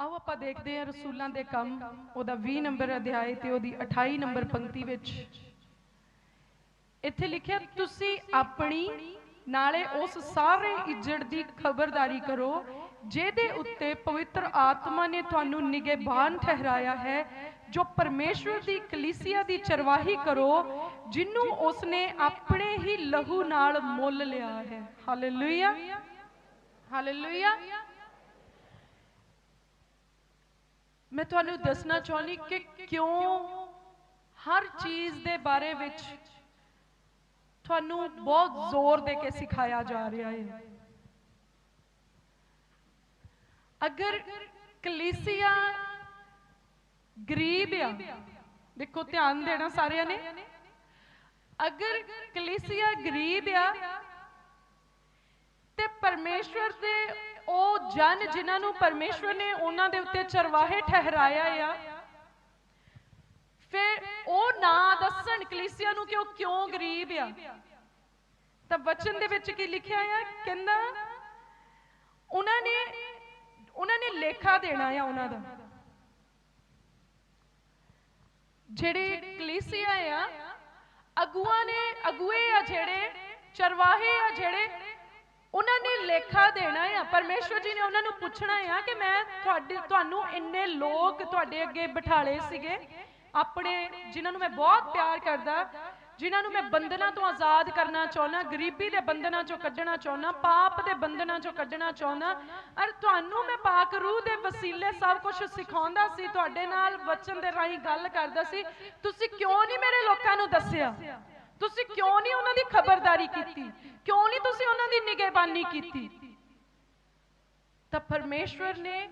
ਆਓ ਆਪਾਂ ਦੇਖਦੇ ਹਾਂ ਰਸੂਲਾਂ ਦੇ ਕੰਮ, ਉਹਦਾ 20 ਨੰਬਰ ਅਧਿਆਇ ਤੇ ਉਹਦੀ 28 ਨੰਬਰ ਪੰਕਤੀ ਵਿੱਚ। ਇੱਥੇ ਲਿਖਿਆ, ਤੁਸੀਂ ਆਪਣੀ, ਨਾਲੇ ਉਸ ਸਾਰੇ ਇੱਜੜ ਦੀ ਖਬਰਦਾਰੀ ਕਰੋ, ਜਿਹਦੇ ਉੱਤੇ ਪਵਿੱਤਰ ਆਤਮਾ ਨੇ ਤੁਹਾਨੂੰ ਨਿਗਹਿਬਾਨ ਠਹਿਰਾਇਆ ਹੈ, ਜੋ ਪਰਮੇਸ਼ਵਰ ਦੀ ਕਲੀਸਿਆ ਦੀ ਚਰਵਾਹੀ ਕਰੋ ਜਿਹਨੂੰ ਉਸਨੇ ਆਪਣੇ ਹੀ ਲਹੂ ਨਾਲ ਮੁੱਲ ਲਿਆ ਹੈ। ਹਾਲੇਲੂਇਆ ਹਾਲੇਲੂਇਆ ਮੈਂ ਤੁਹਾਨੂੰ ਦੱਸਣਾ ਚਾਹੁੰਦੀ ਕਿ ਕਿਉਂ ਹਰ ਚੀਜ਼ ਦੇ ਬਾਰੇ ਵਿੱਚ ਤੁਹਾਨੂੰ ਬਹੁਤ ਜ਼ੋਰ ਦੇ ਕੇ ਸਿਖਾਇਆ ਜਾ ਰਿਹਾ ਹੈ। ਅਗਰ ਕਲੀਸਿਆ ਗਰੀਬ ਆ, ਦੇਖੋ ਧਿਆਨ ਦੇਣਾ ਸਾਰਿਆਂ ਨੇ, ਅਗਰ ਕਲੀਸਿਆ ਗਰੀਬ ਆ, ਤੇ ਪਰਮੇਸ਼ਵਰ ਦੇ ਉਹ ਜਨ ਜਿਨ੍ਹਾਂ ਨੂੰ ਪਰਮੇਸ਼ਵਰ ਨੇ ਉਹਨਾਂ ਦੇ ਉੱਤੇ ਚਰਵਾਹੇ ਠਹਿਰਾਇਆ ਆ, ਫਿਰ ਉਹ ਨਾ ਦੱਸਣ ਕਲੀਸਿਆ ਨੂੰ ਕਿ ਉਹ ਕਿਉਂ ਗਰੀਬ ਆ। ਤਾਂ ਵਚਨ ਦੇ ਵਿੱਚ ਕੀ ਲਿਖਿਆ ਆ? ਕਹਿੰਦਾ, ਉਹਨਾਂ ਨੇ ਉਹਨਾਂ ਨੇ ਲੇਖਾ ਦੇਣਾ ਆ ਉਹਨਾਂ ਦਾ। ਜਿਹੜੇ ਕਲੀਸਿਆ ਆ, ਅਗੂਆਂ ਨੇ, ਅਗੂਏ ਆ ਜਿਹੜੇ, ਚਰਵਾਹੇ ਆ ਜਿਹੜੇ ਉਹਨਾਂ ਨੇ ਲੇਖਾ ਦੇਣਾ ਆ, ਪਰਮੇਸ਼ਵਰ ਜੀ ਨੇ ਉਹਨਾਂ ਨੂੰ ਪੁੱਛਣਾ ਆ ਕਿ ਮੈਂ ਤੁਹਾਡੇ, ਤੁਹਾਨੂੰ ਇੰਨੇ ਲੋਕ ਤੁਹਾਡੇ ਅੱਗੇ ਬਿਠਾਲੇ ਸੀਗੇ। ਆਪਣੇ ਜਿਨ੍ਹਾਂ ਨੂੰ ਮੈਂ ਬਹੁਤ ਪਿਆਰ ਕਰਦਾ, ਜਿਨ੍ਹਾਂ ਨੂੰ ਮੈਂ ਬੰਧਨਾਂ ਤੋਂ ਆਜ਼ਾਦ ਕਰਨਾ ਚਾਹੁੰਦਾ ਗਰੀਬੀ ਦੇ ਬੰਧਨਾਂ ਚੋਂ ਕੱਢਣਾ ਚਾਹੁੰਦਾ ਪਾਪ ਦੇ ਬੰਧਨਾਂ ਚੋਂ ਕੱਢਣਾ ਚਾਹੁੰਦਾ ਔਰ ਤੁਹਾਨੂੰ ਮੈਂ ਪਾਕ ਰੂਹ ਦੇ ਵਸੀਲੇ ਸਭ ਕੁਝ ਸਿਖਾਉਂਦਾ ਸੀ, ਤੁਹਾਡੇ ਨਾਲ ਵਚਨ ਦੇ ਰਾਹੀਂ ਗੱਲ ਕਰਦਾ ਸੀ। ਤੁਸੀਂ ਕਿਉਂ ਨਹੀਂ ਮੇਰੇ ਲੋਕਾਂ ਨੂੰ ਦੱਸਿਆ? ਤੁਸੀਂ ਕਿਉਂ ਨਹੀਂ ਉਹਨਾਂ ਦੀ ਖਬਰਦਾਰੀ ਕੀਤੀ? ਕਿਉਂ ਨਹੀਂ ਤੁਸੀਂ ਉਹਨਾਂ ਦੀ ਨਿਗਹਿਬਾਨੀ ਕੀਤੀ? ਤਾਂ ਪਰਮੇਸ਼ਵਰ ਨੇ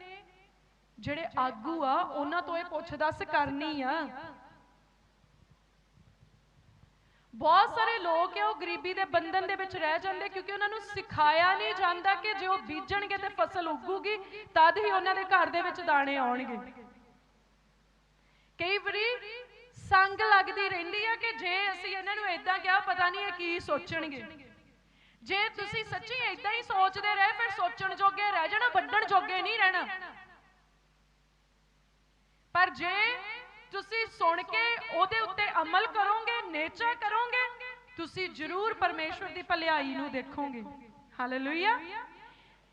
ਜਿਹੜੇ ਆਗੂ ਆ, ਉਹਨਾਂ ਤੋਂ ਇਹ ਪੁੱਛ ਕਰਨੀ ਆ। ਬਹੁਤ ਸਾਰੇ ਲੋਕ ਹੈ ਉਹ ਗਰੀਬੀ ਦੇ ਬੰਧਨ ਦੇ ਵਿੱਚ ਰਹਿ ਜਾਂਦੇ ਕਿਉਂਕਿ ਉਹਨਾਂ ਨੂੰ ਸਿਖਾਇਆ ਨਹੀਂ ਜਾਂਦਾ ਕਿ ਜੇ ਉਹ ਬੀਜਣਗੇ ਤੇ ਫਸਲ ਉੱਗੂਗੀ, ਤਦ ਹੀ ਉਹਨਾਂ ਦੇ ਘਰ ਦੇ ਵਿੱਚ ਦਾਣੇ ਆਉਣਗੇ। ਕਈ ਵਾਰੀ ਸੰਗ ਲੱਗਦੀ ਰਹਿੰਦੀ ਆ ਕਿ ਜੇ ਅਸੀਂ ਇਹਨਾਂ ਨੂੰ ਇਦਾਂ ਕਿਹਾ, ਪਤਾ ਨਹੀਂ ਇਹ ਕੀ ਸੋਚਣਗੇ। ਜੇ ਤੁਸੀਂ ਸੱਚੀ ਇਦਾਂ ਹੀ ਸੋਚਦੇ ਰਹੇ, ਫਿਰ ਸੋਚਣ ਜੋਗੇ ਰਹਿ ਜਾਣਾ, ਵੱਡਣ ਜੋਗੇ ਨਹੀਂ ਰਹਿਣਾ। ਪਰ ਜੇ ਤੁਸੀਂ ਸੁਣ ਕੇ ਉਹਦੇ ਉੱਤੇ ਅਮਲ ਕਰੋਗੇ, ਨੇਚਾ ਕਰੋਗੇ, ਤੁਸੀਂ ਜ਼ਰੂਰ ਪਰਮੇਸ਼ਵਰ ਦੀ ਭਲਾਈ ਨੂੰ ਦੇਖੋਗੇ। ਹਾਲੇਲੂਇਆ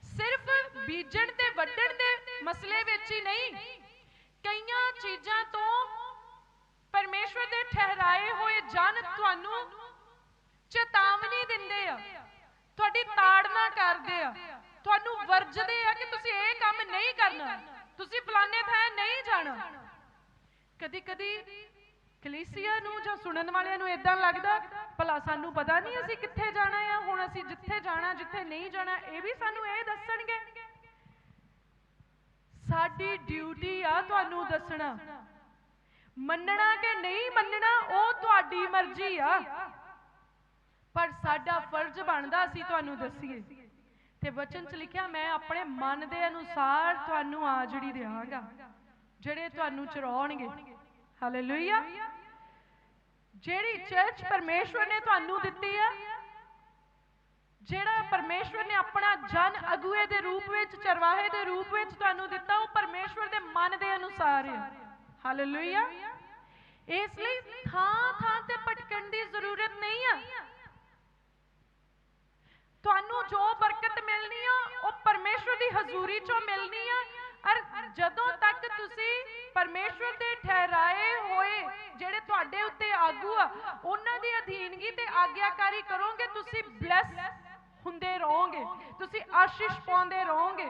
ਸਿਰਫ ਬੀਜਣ ਤੇ ਵੱਢਣ ਦੇ ਮਸਲੇ ਵਿੱਚ ਹੀ ਨਹੀਂ, ਕਈਆਂ ਚੀਜ਼ਾਂ ਤੋਂ ਪਰਮੇਸ਼ਵਰ ਦੇ ਠਹਿਰਾਏ ਹੋਏ ਜਨ ਤੁਹਾਨੂੰ ਚੇਤਾਵਨੀ ਦਿੰਦੇ ਆ। ਤੁਹਾਡੀ ਤਾੜਨਾ ਕਰਦੇ ਆ। ਤੁਹਾਨੂੰ ਵਰਜਦੇ ਆ ਕਿ ਤੁਸੀਂ ਇਹ ਕੰਮ ਨਹੀਂ ਕਰਨਾ। ਤੁਸੀਂ ਫਲਾਣੇ ਥਾਂ ਨਹੀਂ ਜਾਣਾ। ਕਦੀ ਕਦੀ ਕਲੀਸਿਆ ਨੂੰ ਜਾਂ ਸੁਣਨ ਵਾਲਿਆਂ ਨੂੰ ਇਦਾਂ ਲੱਗਦਾ, ਭਲਾ ਸਾਨੂੰ ਪਤਾ ਨਹੀਂ ਅਸੀਂ ਕਿੱਥੇ ਜਾਣਾ ਆ, ਹੁਣ ਅਸੀਂ ਜਿੱਥੇ ਜਾਣਾ, ਜਿੱਥੇ ਨਹੀਂ ਜਾਣਾ, ਇਹ ਵੀ ਸਾਨੂੰ ਇਹ ਦੱਸਣਗੇ। ਸਾਡੀ ਡਿਊਟੀ ਆ ਤੁਹਾਨੂੰ ਦੱਸਣਾ। ਮੰਨਣਾ ਕਿ ਨਹੀਂ ਮੰਨਣਾ, ਉਹ ਤੁਹਾਡੀ ਮਰਜ਼ੀ ਆ। ਪਰ ਸਾਡਾ ਫਰਜ਼ ਬਣਦਾ ਅਸੀਂ ਤੁਹਾਨੂੰ ਦੱਸੀਏ। ਤੇ ਵਚਨ 'ਚ ਲਿਖਿਆ, ਮੈਂ ਆਪਣੇ ਮਨ ਦੇ ਅਨੁਸਾਰ ਤੁਹਾਨੂੰ ਆਜੜੀ ਦੇਵਾਂਗਾ ਜਿਹੜੇ ਤੁਹਾਨੂੰ ਚਰਾਉਣਗੇ। ਹਾਲੇਲੂਇਆ ਜਿਹੜੀ ਚਰਚ ਪਰਮੇਸ਼ਵਰ ਨੇ ਤੁਹਾਨੂੰ ਦਿੱਤੀ ਆ, ਜਿਹੜਾ ਪਰਮੇਸ਼ਵਰ ਨੇ ਆਪਣਾ ਜਨ ਅਗੂਏ ਦੇ ਰੂਪ ਵਿੱਚ, ਚਰਵਾਹੇ ਦੇ ਰੂਪ ਵਿੱਚ ਤੁਹਾਨੂੰ ਦਿੱਤਾ, ਉਹ ਪਰਮੇਸ਼ਵਰ ਦੇ ਮਨ ਦੇ ਅਨੁਸਾਰ ਹੈ ਹਾਲੇਲੂਇਆ ਇਸ ਲਈ ਥਾਂ ਥਾਂ ਤੇ ਭਟਕਣ ਦੀ ਜ਼ਰੂਰਤ ਨਹੀਂ ਆ। ਤੁਹਾਨੂੰ ਜੋ ਬਰਕਤ ਮਿਲਣੀ ਆ, ਉਹ ਪਰਮੇਸ਼ਵਰ ਦੀ ਹਜ਼ੂਰੀ ਚੋਂ ਮਿਲਣੀ ਆ। ਔਰ ਜਦੋਂ ਤੱਕ ਤੁਸੀਂ ਪਰਮੇਸ਼ਵਰ ਦੇ ਠਹਿਰਾਏ ਹੋਏ, ਜਿਹੜੇ ਤੁਹਾਡੇ ਉੱਤੇ ਆਗੂ ਆ, ਉਹਨਾਂ ਦੀ ਅਧੀਨਗੀ ਤੇ ਆਗਿਆਕਾਰੀ ਕਰੋਗੇ, ਤੁਸੀਂ ਬਲੈਸ ਹੁੰਦੇ ਰਹੋਗੇ ਤੁਸੀਂ ਆਸ਼ੀਸ਼ ਪਾਉਂਦੇ ਰਹੋਗੇ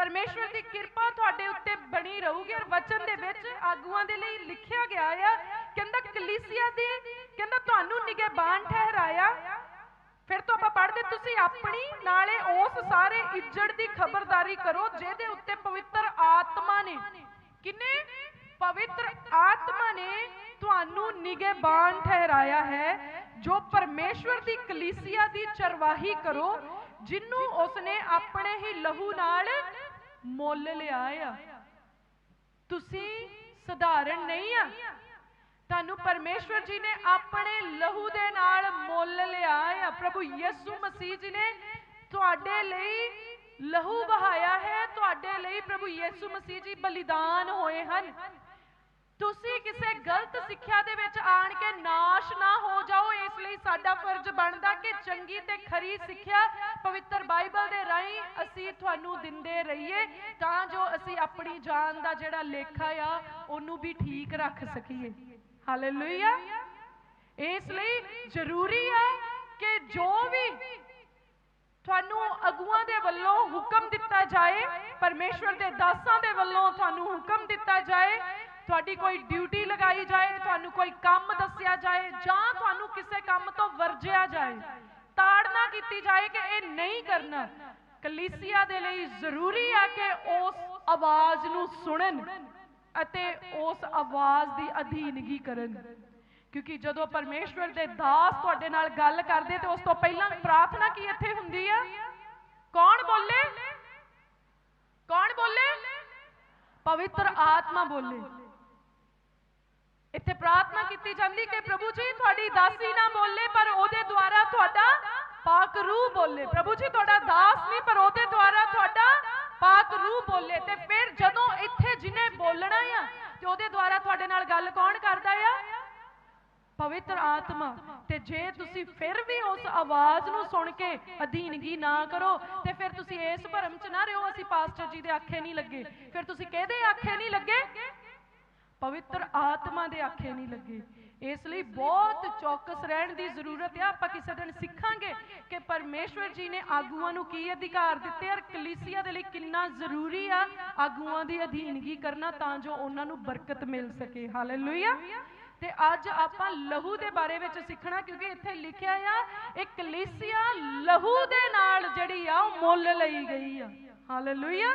ਪਰਮੇਸ਼ਵਰ ਦੀ ਕਿਰਪਾ ਤੁਹਾਡੇ ਉੱਤੇ ਬਣੀ ਰਹੂਗੀ ਔਰ ਵਚਨ ਦੇ ਵਿੱਚ ਆਗੂਆਂ ਦੇ ਲਈ ਲਿਖਿਆ ਗਿਆ ਆ, ਕਹਿੰਦਾ ਕਲੀਸਿਆ ਦੀ, ਕਹਿੰਦਾ ਤੁਹਾਨੂੰ ਨਿਗਹਿਬਾਨ ਠਹਿਰਾਇਆ। ਫਿਰ ਤੋਂ ਆਪਾਂ ਪੜ੍ਹਦੇ, ਤੁਸੀਂ ਆਪਣੀ, ਨਾਲੇ ਉਸ ਸਾਰੇ ਇੱਜੜ ਦੀ ਖਬਰਦਾਰੀ ਕਰੋ, ਜਿਹਦੇ ਉੱਤੇ ਪਵਿੱਤਰ ਆਤਮਾ ਨੇ। ਕਿਨੇ? ਪਵਿੱਤਰ ਆਤਮਾ ਨੇ ਤੁਹਾਨੂੰ ਨਿਗਹਿਬਾਨ ਠਹਿਰਾਇਆ ਹੈ, ਜੋ ਪਰਮੇਸ਼ਵਰ ਦੀ ਕਲੀਸਿਆ ਦੀ ਚਰਵਾਹੀ ਕਰੋ, ਜਿੰਨੂੰ ਉਸਨੇ ਆਪਣੇ ਹੀ ਲਹੂ ਨਾਲ ਮੁੱਲ ਲਿਆ ਆ। ਤੁਸੀਂ ਸਧਾਰਨ ਨਹੀਂ ਆ। ਤੁਹਾਨੂੰ ਪਰਮੇਸ਼ਵਰ ਜੀ ਨੇ ਆਪਣੇ ਲਹੂ ਦੇ ਨਾਲ ਮੁੱਲ ਲਿਆ ਆ। ਪ੍ਰਭੂ ਯਿਸੂ ਮਸੀਹ ਜੀ ਨੇ ਤੁਹਾਡੇ ਲਈ ਲਹੂ ਵਹਾਇਆ ਹੈ। ਤੁਹਾਡੇ ਲਈ ਪ੍ਰਭੂ ਯੀਸੂ ਮਸੀਹ ਜੀ ਬਲੀਦਾਨ ਹੋਏ ਹਨ। ਤੁਸੀਂ ਕਿਸੇ ਗਲਤ ਸਿੱਖਿਆ ਦੇ ਵਿੱਚ ਆਣ ਕੇ ਨਾਸ਼ ਨਾ ਹੋ ਜਾਓ, ਇਸ ਲਈ ਸਾਡਾ ਫਰਜ਼ ਬਣਦਾ ਕਿ ਚੰਗੀ ਤੇ ਖਰੀ ਸਿੱਖਿਆ ਪਵਿੱਤਰ ਬਾਈਬਲ ਦੇ ਰਾਹੀਂ ਅਸੀਂ ਤੁਹਾਨੂੰ ਦਿੰਦੇ ਰਹੀਏ, ਤਾਂ ਜੋ ਅਸੀਂ ਆਪਣੀ ਜਾਨ ਦਾ ਜਿਹੜਾ ਲੇਖਾ ਆ, ਉਹਨੂੰ ਵੀ ਠੀਕ ਰੱਖ ਸਕੀਏ। ਹਾਲੇਲੂਇਆ ਇਸ ਲਈ ਜ਼ਰੂਰੀ ਹੈ ਕਿ ਜੋ ਵੀ ਤੁਹਾਨੂੰ ਅਗੂਆਂ ਦੇ ਵੱਲੋਂ ਹੁਕਮ ਦਿੱਤਾ ਜਾਏ, ਪਰਮੇਸ਼ਵਰ ਦੇ ਦਾਸਾਂ ਦੇ ਵੱਲੋਂ ਤੁਹਾਨੂੰ ਹੁਕਮ ਦਿੱਤਾ ਜਾਏ ਤੁਹਾਡੀ ਕੋਈ ਡਿਊਟੀ ਲਗਾਈ ਜਾਏ, ਤੁਹਾਨੂੰ ਕੋਈ ਕੰਮ ਦੱਸਿਆ ਜਾਏ, ਜਾਂ ਤੁਹਾਨੂੰ ਕਿਸੇ ਕੰਮ ਤੋਂ ਵਰਜਿਆ ਜਾਏ, ਤਾੜਨਾ ਕੀਤੀ ਜਾਏ ਕਿ ਇਹ ਨਹੀਂ ਕਰਨਾ, ਕਲੀਸਿਆ ਦੇ ਲਈ ਜ਼ਰੂਰੀ ਹੈ ਕਿ ਉਸ ਆਵਾਜ਼ ਨੂੰ ਸੁਣਨ ਅਤੇ ਉਸ ਆਵਾਜ਼ ਦੀ ਅਧੀਨਗੀ ਕਰਨ। ਕਿਉਂਕਿ ਜਦੋਂ ਪਰਮੇਸ਼ਵਰ ਦੇ ਦਾਸ ਤੁਹਾਡੇ ਨਾਲ ਗੱਲ ਕਰਦੇ, ਤੇ ਉਸ ਤੋਂ ਪਹਿਲਾਂ ਪ੍ਰਾਰਥਨਾ ਕੀ ਇੱਥੇ ਹੁੰਦੀ ਆ? ਕੌਣ ਬੋਲੇ? ਕੌਣ ਬੋਲੇ? ਪਵਿੱਤਰ ਆਤਮਾ ਬੋਲੇ। ਇੱਥੇ ਪ੍ਰਾਰਥਨਾ ਕੀਤੀ ਜਾਂਦੀ ਕਿ ਪ੍ਰਭੂ ਜੀ, ਤੁਹਾਡੀ ਦਾਸੀ ਨਾ ਬੋਲੇ, ਪਰ ਉਹਦੇ ਦੁਆਰਾ ਤੁਹਾਡਾ ਪਾਕ ਰੂਹ ਬੋਲੇ। ਪ੍ਰਭੂ ਜੀ, ਤੁਹਾਡਾ ਦਾਸ ਨਹੀਂ, ਪਰ ਉਹਦੇ ਦੁਆਰਾ ਤੁਹਾਡਾ ਪਾਕ ਰੂਹ ਬੋਲੇ। ਤੇ ਫਿਰ ਜਦੋਂ ਇੱਥੇ ਜਿਹਨੇ ਬੋਲਣਾ ਆ, ਤੇ ਉਹਦੇ ਦੁਆਰਾ ਤੁਹਾਡੇ ਨਾਲ ਗੱਲ ਕੌਣ ਕਰਦਾ ਆ? ਪਵਿੱਤਰ ਆਤਮਾ। ਤੇ ਜੇ ਤੁਸੀਂ ਫਿਰ ਵੀ ਉਸ ਆਵਾਜ਼ ਨੂੰ ਸੁਣ ਕੇ ਅਧੀਨਗੀ ਨਾ ਕਰੋ, ਤੇ ਫਿਰ ਤੁਸੀਂ ਇਸ ਭਰਮ 'ਚ ਨਾ ਰਹੋ। ਅਸੀਂ ਪਾਸਟਰ ਜੀ ਦੇ ਆਖੇ ਨਹੀਂ ਲੱਗੇ। ਫਿਰ ਤੁਸੀਂ ਕਿਹਦੇ ਆਖੇ ਨਹੀਂ ਲੱਗੇ? ਪਵਿੱਤਰ ਆਤਮਾ ਦੇ ਆਖੇ ਨਹੀਂ ਲੱਗੇ। ਇਸ ਲਈ ਬਹੁਤ ਚੌਕਸ ਰਹਿਣ ਦੀ ਜ਼ਰੂਰਤ ਹੈ ਆਪਾਂ ਕਿਸੇ ਦਿਨ ਸਿੱਖਾਂਗੇ ਕਿ ਪਰਮੇਸ਼ਵਰ ਜੀ ਨੇ ਆਗੂਆਂ ਨੂੰ ਕੀ ਅਧਿਕਾਰ ਦਿੱਤੇ ਔਰ ਕਲੀਸਿਆ ਦੇ ਲਈ ਕਿੰਨਾ ਜ਼ਰੂਰੀ ਆ ਆਗੂਆਂ ਦੀ ਅਧੀਨਗੀ ਕਰਨਾ ਤਾਂ ਜੋ ਉਹਨਾਂ ਨੂੰ ਬਰਕਤ ਮਿਲ ਸਕੇ। ਹਾਲੇਲੂਇਆ। ਤੇ ਅੱਜ ਆਪਾਂ ਲਹੂ ਦੇ ਬਾਰੇ ਵਿੱਚ ਸਿੱਖਣਾ ਕਿਉਂਕਿ ਇੱਥੇ ਲਿਖਿਆ ਆ, ਇਹ ਕਲੀਸਿਆ ਲਹੂ ਦੇ ਨਾਲ ਜਿਹੜੀ ਆ, ਉਹ ਮੁੱਲ ਲਈ ਗਈ ਆ। ਹਾਲੇਲੂਇਆ।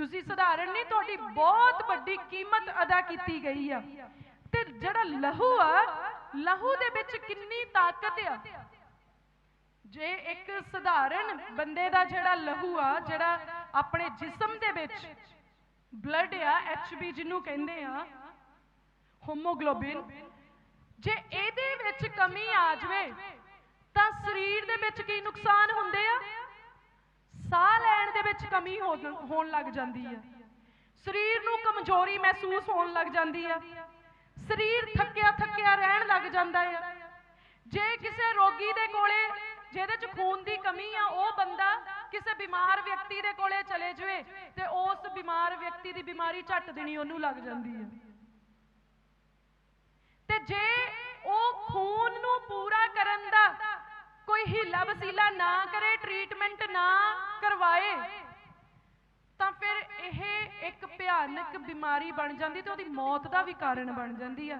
ਤੁਸੀਂ ਸਧਾਰਨ ਨਹੀਂ, ਤੁਹਾਡੀ ਬਹੁਤ ਵੱਡੀ ਕੀਮਤ ਅਦਾ ਕੀਤੀ ਗਈ ਆ। ਤੇ ਜਿਹੜਾ ਲਹੂ ਆ, ਲਹੂ ਦੇ ਵਿੱਚ ਕਿੰਨੀ ਤਾਕਤ ਆ? ਜੇ ਇੱਕ ਸਧਾਰਨ ਬੰਦੇ ਦਾ ਜਿਹੜਾ ਲਹੂ ਆ, ਜਿਹੜਾ ਆਪਣੇ ਜਿਸਮ ਦੇ ਵਿੱਚ ਬਲੱਡ ਆ ਐਚਬੀ ਜਿਹਨੂੰ ਕਹਿੰਦੇ ਆ ਹੋਮੋਗਲੋਬਿਨ ਜੇ ਇਹਦੇ ਵਿੱਚ ਕਮੀ ਆ ਜਾਵੇ, ਤਾਂ ਸਰੀਰ ਦੇ ਵਿੱਚ ਕੀ ਨੁਕਸਾਨ ਹੁੰਦੇ ਆ? ਸਾਹ ਲੈਣ ਦੇ ਵਿੱਚ ਕਮੀ ਹੋਣ ਲੱਗ ਜਾਂਦੀ ਆ। ਸਰੀਰ ਨੂੰ ਕਮਜ਼ੋਰੀ ਮਹਿਸੂਸ ਹੋਣ ਲੱਗ ਜਾਂਦੀ ਆ। ਸਰੀਰ ਥੱਕਿਆ ਥੱਕਿਆ ਰਹਿਣ ਲੱਗ ਜਾਂਦਾ ਆ। ਜੇ ਕਿਸੇ ਰੋਗੀ ਦੇ ਕੋਲੇ ਜਿਹਦੇ ਚ ਖੂਨ ਦੀ ਕਮੀ ਆ, ਉਹ ਬੰਦਾ ਕਿਸੇ ਬਿਮਾਰ ਵਿਅਕਤੀ ਦੇ ਕੋਲੇ ਚਲੇ ਜਾਵੇ ਤੇ ਉਸ ਬਿਮਾਰ ਵਿਅਕਤੀ ਦੀ ਬਿਮਾਰੀ ਝੱਟ ਦੇਣੀ ਉਹਨੂੰ ਲੱਗ ਜਾਂਦੀ ਹੈ ਤੇ ਜੇ ਉਹ ਖੂਨ ਨੂੰ ਪੂਰਾ ਕਰਨ ਦਾ ਕੋਈ ਹੀਲਾ ਵਸੀਲਾ ਨਾ ਕਰੇ ਟ੍ਰੀਟਮੈਂਟ ਨਾ ਕਰਵਾਏ, ਤਾਂ ਫਿਰ ਇਹ ਇੱਕ ਭਿਆਨਕ ਬਿਮਾਰੀ ਬਣ ਜਾਂਦੀ ਤੇ ਉਹਦੀ ਮੌਤ ਦਾ ਵੀ ਕਾਰਨ ਬਣ ਜਾਂਦੀ ਆ।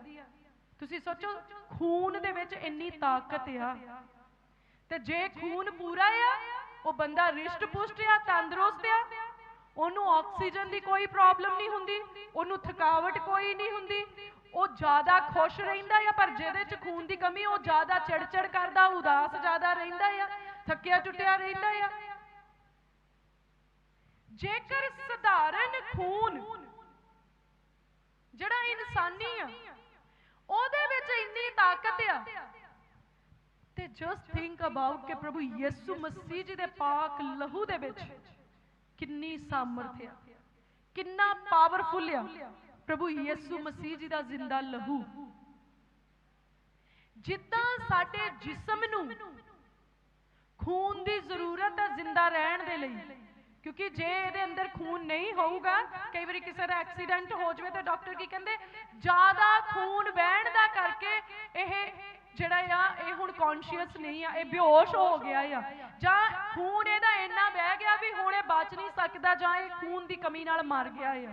ਤੁਸੀਂ ਸੋਚੋ, ਖੂਨ ਦੇ ਵਿੱਚ ਇੰਨੀ ਤਾਕਤ ਆ ਤੇ ਜੇ ਖੂਨ ਪੂਰਾ ਆ, ਉਹ ਬੰਦਾ ਰਿਸ਼ਟ ਪੁਸ਼ਟ ਆ, ਤੰਦਰੁਸਤ ਆ, ਉਹਨੂੰ ਆਕਸੀਜਨ ਦੀ ਕੋਈ ਪ੍ਰੋਬਲਮ ਨਹੀਂ ਹੁੰਦੀ, ਉਹਨੂੰ ਥਕਾਵਟ ਕੋਈ ਨਹੀਂ ਹੁੰਦੀ ਉਹ ਜ਼ਿਆਦਾ ਖੁਸ਼ ਰਹਿੰਦਾ ਆ, ਪਰ ਜਿਹਦੇ ਚ ਖੂਨ ਦੀ ਕਮੀ, ਉਹ ਜ਼ਿਆਦਾ ਚਿੜਚਿੜ ਕਰਦਾ, ਉਦਾਸ ਜ਼ਿਆਦਾ ਰਹਿੰਦਾ ਆ, ਥੱਕਿਆ ਟੁੱਟਿਆ ਰਹਿੰਦਾ ਆ। ਜੇਕਰ ਸਧਾਰਨ ਖੂਨ ਜਿਹੜਾ ਇਨਸਾਨੀ ਆ, ਉਹਦੇ ਵਿੱਚ ਇੰਨੀ ਤਾਕਤ ਆ, ਤੇ ਜਸਟ ਥਿੰਕ ਅਬਾਊਟ ਕਿ ਪ੍ਰਭੂ ਯਿਸੂ ਮਸੀਹ ਜੀ ਦੇ ਪਾਕ ਲਹੂ ਦੇ ਵਿੱਚ ਕਿੰਨੀ ਸਾਮਰਥ ਆ, ਕਿੰਨਾ ਪਾਵਰਫੁਲ ਆ। ਪ੍ਰਭੂ ਯਿਸੂ ਮਸੀਹ ਜੀ ਦਾ ਜ਼ਿੰਦਾ ਲਹੂ। ਜਿੱਦਾਂ ਸਾਡੇ ਜਿਸਮ ਨੂੰ ਖੂਨ ਦੀ ਜ਼ਰੂਰਤ ਹੈ ਜ਼ਿੰਦਾ ਰਹਿਣ ਦੇ ਲਈ, ਕਿਉਂਕਿ ਜੇ ਇਹਦੇ ਅੰਦਰ ਖੂਨ ਨਹੀਂ ਹੋਊਗਾ, ਕਈ ਵਾਰੀ ਕਿਸੇ ਦਾ ਐਕਸੀਡੈਂਟ ਹੋ ਜਾਵੇ ਤਾਂ ਡਾਕਟਰ ਕੀ ਕਹਿੰਦੇ, ਜ਼ਿਆਦਾ ਖੂਨ ਵਹਿਣ ਦਾ ਕਰਕੇ ਇਹ ਜਿਹੜਾ ਆ, ਇਹ ਹੁਣ ਕੌਨਸ਼ੀਅਸ ਨਹੀਂ ਆ, ਇਹ ਬੇਹੋਸ਼ ਹੋ ਗਿਆ ਆ। ਜਾਂ ਖੂਨ ਇਹਦਾ ਇੰਨਾ ਵਹਿ ਗਿਆ ਵੀ ਹੁਣ ਇਹ ਬਚ ਨਹੀਂ ਸਕਦਾ ਜਾਂ ਇਹ ਖੂਨ ਦੀ ਕਮੀ ਨਾਲ ਮਰ ਗਿਆ ਆ।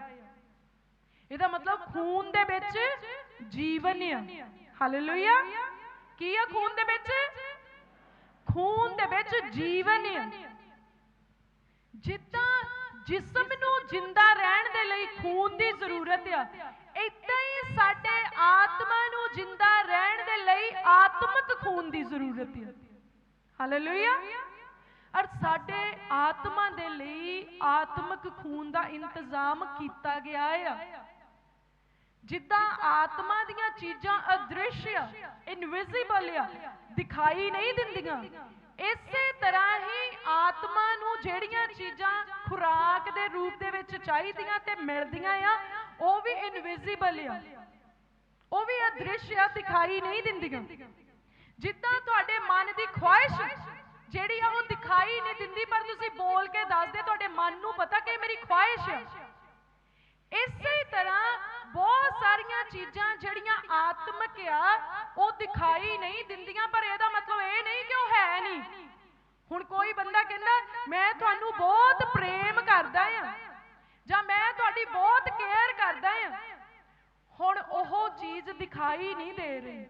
ਇਹਦਾ ਮਤਲਬ ਖੂਨ ਦੇ ਵਿੱਚ ਜੀਵਨ ਆ। ਹਾਲੇਲੂਇਆ ਕੀ ਆ ਖੂਨ ਦੇ ਵਿੱਚ? ਖੂਨ ਦੇ ਵਿੱਚ ਜੀਵਨ ਆ। ਜਿੱਦਾਂ ਜਿਸਮ ਨੂੰ ਜਿੰਦਾ ਰਹਿਣ ਦੇ ਲਈ ਖੂਨ ਦੀ ਜ਼ਰੂਰਤ ਆ, ਇਦਾਂ ਹੀ ਸਾਡੇ ਆਤਮਾ ਨੂੰ ਜਿੰਦਾ ਰਹਿਣ ਦੇ ਲਈ ਆਤਮਿਕ ਖੂਨ ਦੀ ਜ਼ਰੂਰਤ ਆ। ਹਾਲੇਲੂਇਆ ਔਰ ਸਾਡੇ ਆਤਮਾ ਦੇ ਲਈ ਆਤਮਿਕ ਖੂਨ ਦਾ ਇੰਤਜ਼ਾਮ ਕੀਤਾ ਗਿਆ ਆ। ਜਿੱਦਾਂ ਆਤਮਾ ਦੀਆਂ ਚੀਜ਼ਾਂ ਅਦ੍ਰਿਸ਼ ਇਨਵਿਜ਼ੀਬਲ ਆ, ਦਿਖਾਈ ਨਹੀਂ ਦਿੰਦੀਆਂ। ਇਸੇ ਤਰ੍ਹਾਂ ਹੀ ਆਤਮਾ ਨੂੰ ਜਿਹੜੀਆਂ ਚੀਜ਼ਾਂ ਖੁਰਾਕ ਦੇ ਰੂਪ ਦੇ ਵਿੱਚ ਚਾਹੀਦੀਆਂ ਤੇ ਮਿਲਦੀਆਂ ਆ, ਉਹ ਵੀ ਇਨਵਿਜ਼ੀਬਲ ਆ। ਉਹ ਵੀ ਅਦ੍ਰਿਸ਼ ਆ, ਦਿਖਾਈ ਨਹੀਂ ਦਿੰਦੀਆਂ। ਜਿੱਦਾਂ ਤੁਹਾਡੇ ਮਨ ਦੀ ਖੁਆਇਸ਼ ਜਿਹੜੀ ਆ ਉਹ ਦਿਖਾਈ ਨਹੀਂ ਦਿੰਦੀ, ਪਰ ਤੁਸੀਂ ਬੋਲ ਕੇ ਦੱਸਦੇ ਤੁਹਾਡੇ ਮਨ ਨੂੰ ਪਤਾ ਕਿ ਮੇਰੀ ਖੁਆਇਸ਼ ਆ। ਇਸੇ ਤਰ੍ਹਾਂ ਬਹੁਤ ਸਾਰੀਆਂ ਚੀਜ਼ਾਂ ਜਿਹੜੀਆਂ ਆਤਮਿਕ ਆ, ਉਹ ਦਿਖਾਈ ਨਹੀਂ ਦਿੰਦੀਆਂ, ਪਰ ਇਹਦਾ ਮਤਲਬ ਇਹ ਨਹੀਂ ਕਿ ਉਹ ਹੈ ਨਹੀਂ। ਹੁਣ ਕੋਈ ਬੰਦਾ ਕਹਿੰਦਾ, ਮੈਂ ਤੁਹਾਨੂੰ ਬਹੁਤ ਪ੍ਰੇਮ ਕਰਦਾ ਆ, ਜਾਂ ਮੈਂ ਤੁਹਾਡੀ ਬਹੁਤ ਕੇਅਰ ਕਰਦਾ ਆ। ਹੁਣ ਉਹ ਚੀਜ਼ ਦਿਖਾਈ ਨਹੀਂ ਦੇ ਰਹੀ।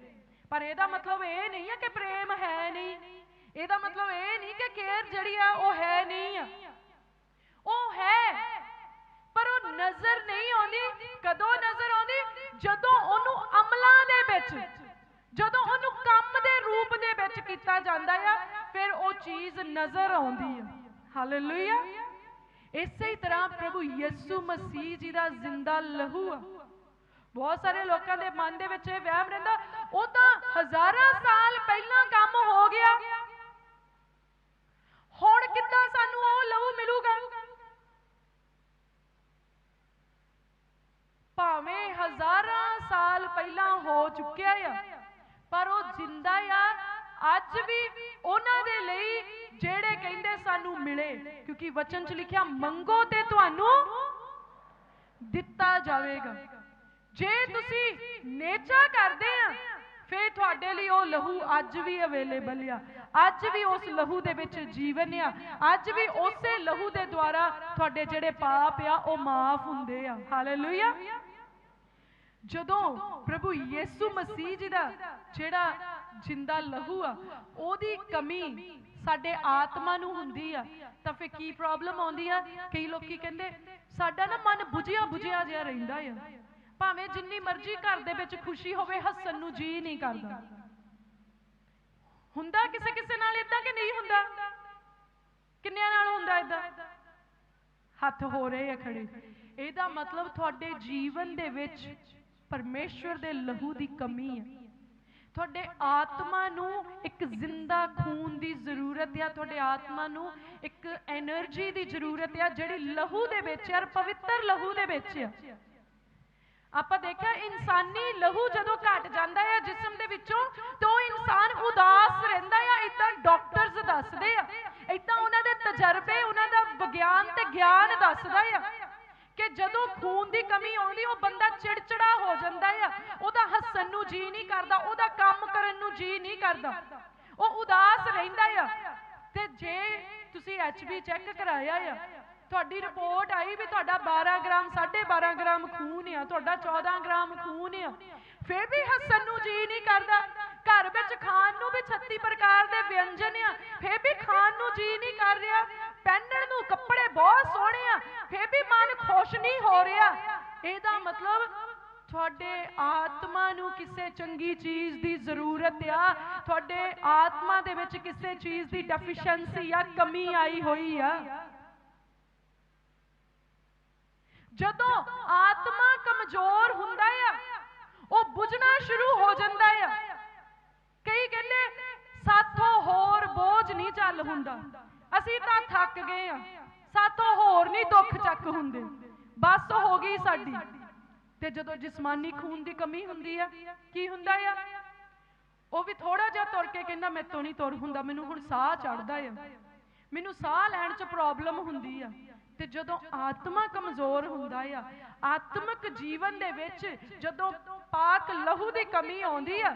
ਪਰ ਇਹਦਾ ਮਤਲਬ ਇਹ ਨਹੀਂ ਹੈ ਕਿ ਪ੍ਰੇਮ ਹੈ ਨਹੀਂ। ਇਹਦਾ ਮਤਲਬ ਇਹ ਨਹੀਂ ਕਿ ਕੇਅਰ ਜਿਹੜੀ ਆ, ਉਹ ਹੈ ਨਹੀਂ ਆ। ਉਹ ਹੈ। ਨਜ਼ਰ ਨਹੀਂ ਆਉਂਦੀ, ਕਦੋਂ ਨਜ਼ਰ ਆਉਂਦੀ? ਜਦੋਂ ਉਹਨੂੰ ਅਮਲਾਂ ਦੇ ਵਿੱਚ, ਜਦੋਂ ਉਹਨੂੰ ਕੰਮ ਦੇ ਰੂਪ ਦੇ ਵਿੱਚ ਕੀਤਾ ਜਾਂਦਾ ਆ, ਫਿਰ ਉਹ ਚੀਜ਼ ਨਜ਼ਰ ਆਉਂਦੀ ਆ। ਹਾਲੇਲੂਇਆ ਇਸੇ ਤਰ੍ਹਾਂ ਪ੍ਰਭੂ ਯਿਸੂ ਮਸੀਹ ਜੀ ਦਾ ਜ਼ਿੰਦਾ ਲਹੂ ਆ। ਬਹੁਤ ਸਾਰੇ ਲੋਕਾਂ ਦੇ ਮਨ ਦੇ ਵਿੱਚ ਇਹ ਵਹਿਮ ਰਹਿੰਦਾ, ਉਹ ਤਾਂ ਹਜ਼ਾਰਾਂ ਸਾਲ ਪਹਿਲਾਂ ਕੰਮ ਹੋ ਗਿਆ। ਹੁਣ ਕਿੱਦਾਂ ਸਾਨੂੰ ਉਹ ਲਹੂ ਮਿਲੂਗਾ? ਭਾਵੇਂ ਹਜ਼ਾਰਾਂ ਸਾਲ ਪਹਿਲਾਂ ਹੋ ਚੁੱਕਿਆ ਆ, ਪਰ ਉਹ ਜਿੰਦਾ ਆ। ਅੱਜ ਵੀ ਉਹਨਾਂ ਦੇ ਲਈ ਜਿਹੜੇ ਕਹਿੰਦੇ ਸਾਨੂੰ ਮਿਲੇ, ਕਿਉਂਕਿ ਵਚਨ 'ਚ ਲਿਖਿਆ, ਮੰਗੋ ਤੇ ਤੁਹਾਨੂੰ ਦਿੱਤਾ ਜਾਵੇਗਾ। ਜੇ ਤੁਸੀਂ ਨੇਚਾ ਕਰਦੇ ਆ, ਫੇਰ ਤੁਹਾਡੇ ਲਈ ਉਹ ਲਹੂ ਅੱਜ ਵੀ ਅਵੇਲੇਬਲ ਆ। ਅੱਜ ਵੀ ਉਸ ਲਹੂ ਦੇ ਵਿੱਚ ਜੀਵਨ ਆ। ਅੱਜ ਵੀ ਉਸੇ ਲਹੂ ਦੇ ਦੁਆਰਾ ਤੁਹਾਡੇ ਜਿਹੜੇ ਪਾਪ ਆ, ਉਹ ਮਾਫ ਹੁੰਦੇ ਆ। ਹਾਲੇਲੂਇਆ ਜਦੋਂ ਪ੍ਰਭੂ ਯਿਸੂ ਮਸੀਹ ਜੀ ਦਾ ਜਿਹੜਾ ਜਿੰਦਾ ਲਹੂ ਆ ਉਹਦੀ ਕਮੀ ਸਾਡੇ ਆਤਮਾ ਨੂੰ ਹੁੰਦੀ ਆ। ਤਾਂ ਫੇ ਕੀ ਪ੍ਰੋਬਲਮ ਆਉਂਦੀ ਆ? ਕਈ ਲੋਕੀ ਕਹਿੰਦੇ ਸਾਡਾ ਨਾ ਮਨ ਬੁਝਿਆ ਬੁਝਿਆ ਜਿਹਾ ਰਹਿੰਦਾ ਆ। ਭਾਵੇਂ ਜਿੰਨੀ ਮਰਜ਼ੀ ਘਰ ਦੇ ਵਿੱਚ ਖੁਸ਼ੀ ਹੋਵੇ ਹੱਸਣ ਨੂੰ ਜੀ ਨਹੀਂ ਕਰਦਾ। ਹੁੰਦਾ ਕਿਸੇ ਕਿਸੇ ਨਾਲ ਇਦਾਂ ਕਿ ਨਹੀਂ ਹੁੰਦਾ? ਕਿੰਨਿਆਂ ਨਾਲ ਹੁੰਦਾ ਇਦਾਂ ਹੱਥ ਹੋ ਰਹੇ ਆ ਖੜੇ। ਇਹਦਾ ਮਤਲਬ ਤੁਹਾਡੇ ਜੀਵਨ ਦੇ ਵਿੱਚ ਪਰਮੇਸ਼ਵਰ ਦੇ ਲਹੂ ਦੀ ਕਮੀ ਹੈ ਤੁਹਾਡੇ ਆਤਮਾ ਨੂੰ ਇੱਕ ਜ਼ਿੰਦਾ ਖੂਨ ਦੀ ਜ਼ਰੂਰਤ ਹੈ ਤੁਹਾਡੇ ਆਤਮਾ ਨੂੰ ਇੱਕ એનર્ਜੀ ਦੀ ਜ਼ਰੂਰਤ ਹੈ ਜਿਹੜੀ ਲਹੂ ਦੇ ਵਿੱਚ ਹੈ ਪਵਿੱਤਰ ਲਹੂ ਦੇ ਵਿੱਚ ਹੈ ਆਪਾਂ ਦੇਖਿਆ, ਇਨਸਾਨੀ ਲਹੂ ਜਦੋਂ ਘਟ ਜਾਂਦਾ ਹੈ ਜਿਸਮ ਦੇ ਵਿੱਚੋਂ, ਤਾਂ ਉਹ ਇਨਸਾਨ ਉਦਾਸ ਰਹਿੰਦਾ ਹੈ ਇਦਾਂ ਡਾਕਟਰਸ ਦੱਸਦੇ ਆ ਇਦਾਂ ਉਹਨਾਂ ਦੇ ਤਜਰਬੇ, ਉਹਨਾਂ ਦਾ ਵਿਗਿਆਨ ਤੇ ਗਿਆਨ ਦੱਸਦਾ ਆ। ਕਿ ਜਦੋਂ ਖੂਨ ਦੀ ਕਮੀ ਆਉਂਦੀ, ਉਹ ਬੰਦਾ ਚਿੜਚਿੜਾ ਹੋ ਜਾਂਦਾ ਆ। ਉਹਦਾ ਹੱਸਣ ਨੂੰ ਜੀ ਨਹੀਂ ਕਰਦਾ, ਉਹਦਾ ਕੰਮ ਕਰਨ ਨੂੰ ਜੀ ਨਹੀਂ ਕਰਦਾ। ਉਹ ਉਦਾਸ ਰਹਿੰਦਾ ਆ। ਤੇ ਜੇ ਤੁਸੀਂ ਐਚਬੀ ਚੈੱਕ ਕਰਾਇਆ ਆ, ਤੁਹਾਡੀ ਰਿਪੋਰਟ ਆਈ ਵੀ ਤੁਹਾਡਾ 12 ਗ੍ਰਾਮ 12.5 ਗ੍ਰਾਮ ਖੂਨ ਆ, ਤੁਹਾਡਾ 14 ਗ੍ਰਾਮ ਖੂਨ ਆ। ਫਿਰ ਵੀ ਹੱਸਣ ਨੂੰ ਜੀ ਨਹੀਂ ਕਰਦਾ। ਘਰ ਵਿੱਚ ਖਾਣ ਨੂੰ ਵੀ 36 ਪ੍ਰਕਾਰ ਦੇ ਵਿਅੰਜਨ ਆ। ਫੇਰ ਵੀ ਖਾਣ ਨੂੰ ਜੀ ਨਹੀਂ ਕਰ ਰਿਹਾ। ਪਹਿਨਣ ਨੂੰ ਕੱਪੜੇ ਬਹੁਤ ਸੋਹਣੇ ਆ, ਫੇਰ ਵੀ ਮਨ ਖੁਸ਼ ਨਹੀਂ ਹੋ ਰਿਹਾ। ਇਹਦਾ ਮਤਲਬ ਤੁਹਾਡੇ ਆਤਮਾ ਨੂੰ ਕਿਸੇ ਚੰਗੀ ਚੀਜ਼ ਦੀ ਜ਼ਰੂਰਤ ਆ, ਤੁਹਾਡੇ ਆਤਮਾ ਦੇ ਵਿੱਚ ਕਿਸੇ ਚੀਜ਼ ਦੀ ਡੈਫੀਸ਼ੀਐਂਸੀ ਆ, ਕਮੀ ਆਈ ਹੋਈ ਆ। ਜਦੋਂ ਆਤਮਾ ਕਮਜ਼ੋਰ ਹੁੰਦਾ ਆ, ਉਹ ਬੁਝਣਾ ਸ਼ੁਰੂ ਹੋ ਜਾਂਦਾ ਆ। ਕਈ ਕਹਿੰਦੇ, ਸਾਥੋਂ ਹੋਰ ਬੋਝ ਨਹੀਂ ਚੱਲ ਹੁੰਦਾ। ਅਸੀਂ ਤਾਂ ਥੱਕ ਗਏ ਆ। ਸਾਥੋਂ ਹੋਰ ਨਹੀਂ ਦੁੱਖ ਚੱਕ ਹੁੰਦੇ। ਬਸ ਹੋ ਗਈ ਸਾਡੀ। ਤੇ ਜਦੋਂ ਜਿਸਮਾਨੀ ਖੂਨ ਦੀ ਕਮੀ ਹੁੰਦੀ ਆ, ਕੀ ਹੁੰਦਾ ਆ? ਉਹ ਵੀ ਥੋੜਾ ਜਿਹਾ ਤੁਰ ਕੇ ਕਹਿੰਦਾ ਮੈਥੋਂ ਨਹੀਂ ਤੁਰ ਹੁੰਦਾ। ਮੈਨੂੰ ਹੁਣ ਸਾਹ ਚੜਦਾ ਆ। ਮੈਨੂੰ ਸਾਹ ਲੈਣ 'ਚ ਪ੍ਰੋਬਲਮ ਹੁੰਦੀ ਆ। ਤੇ ਜਦੋਂ ਆਤਮਾ ਕਮਜ਼ੋਰ ਹੁੰਦਾ ਆ, ਆਤਮਿਕ ਜੀਵਨ ਦੇ ਵਿੱਚ ਜਦੋਂ ਪਾਕ ਲਹੂ ਦੀ ਕਮੀ ਆਉਂਦੀ ਆ,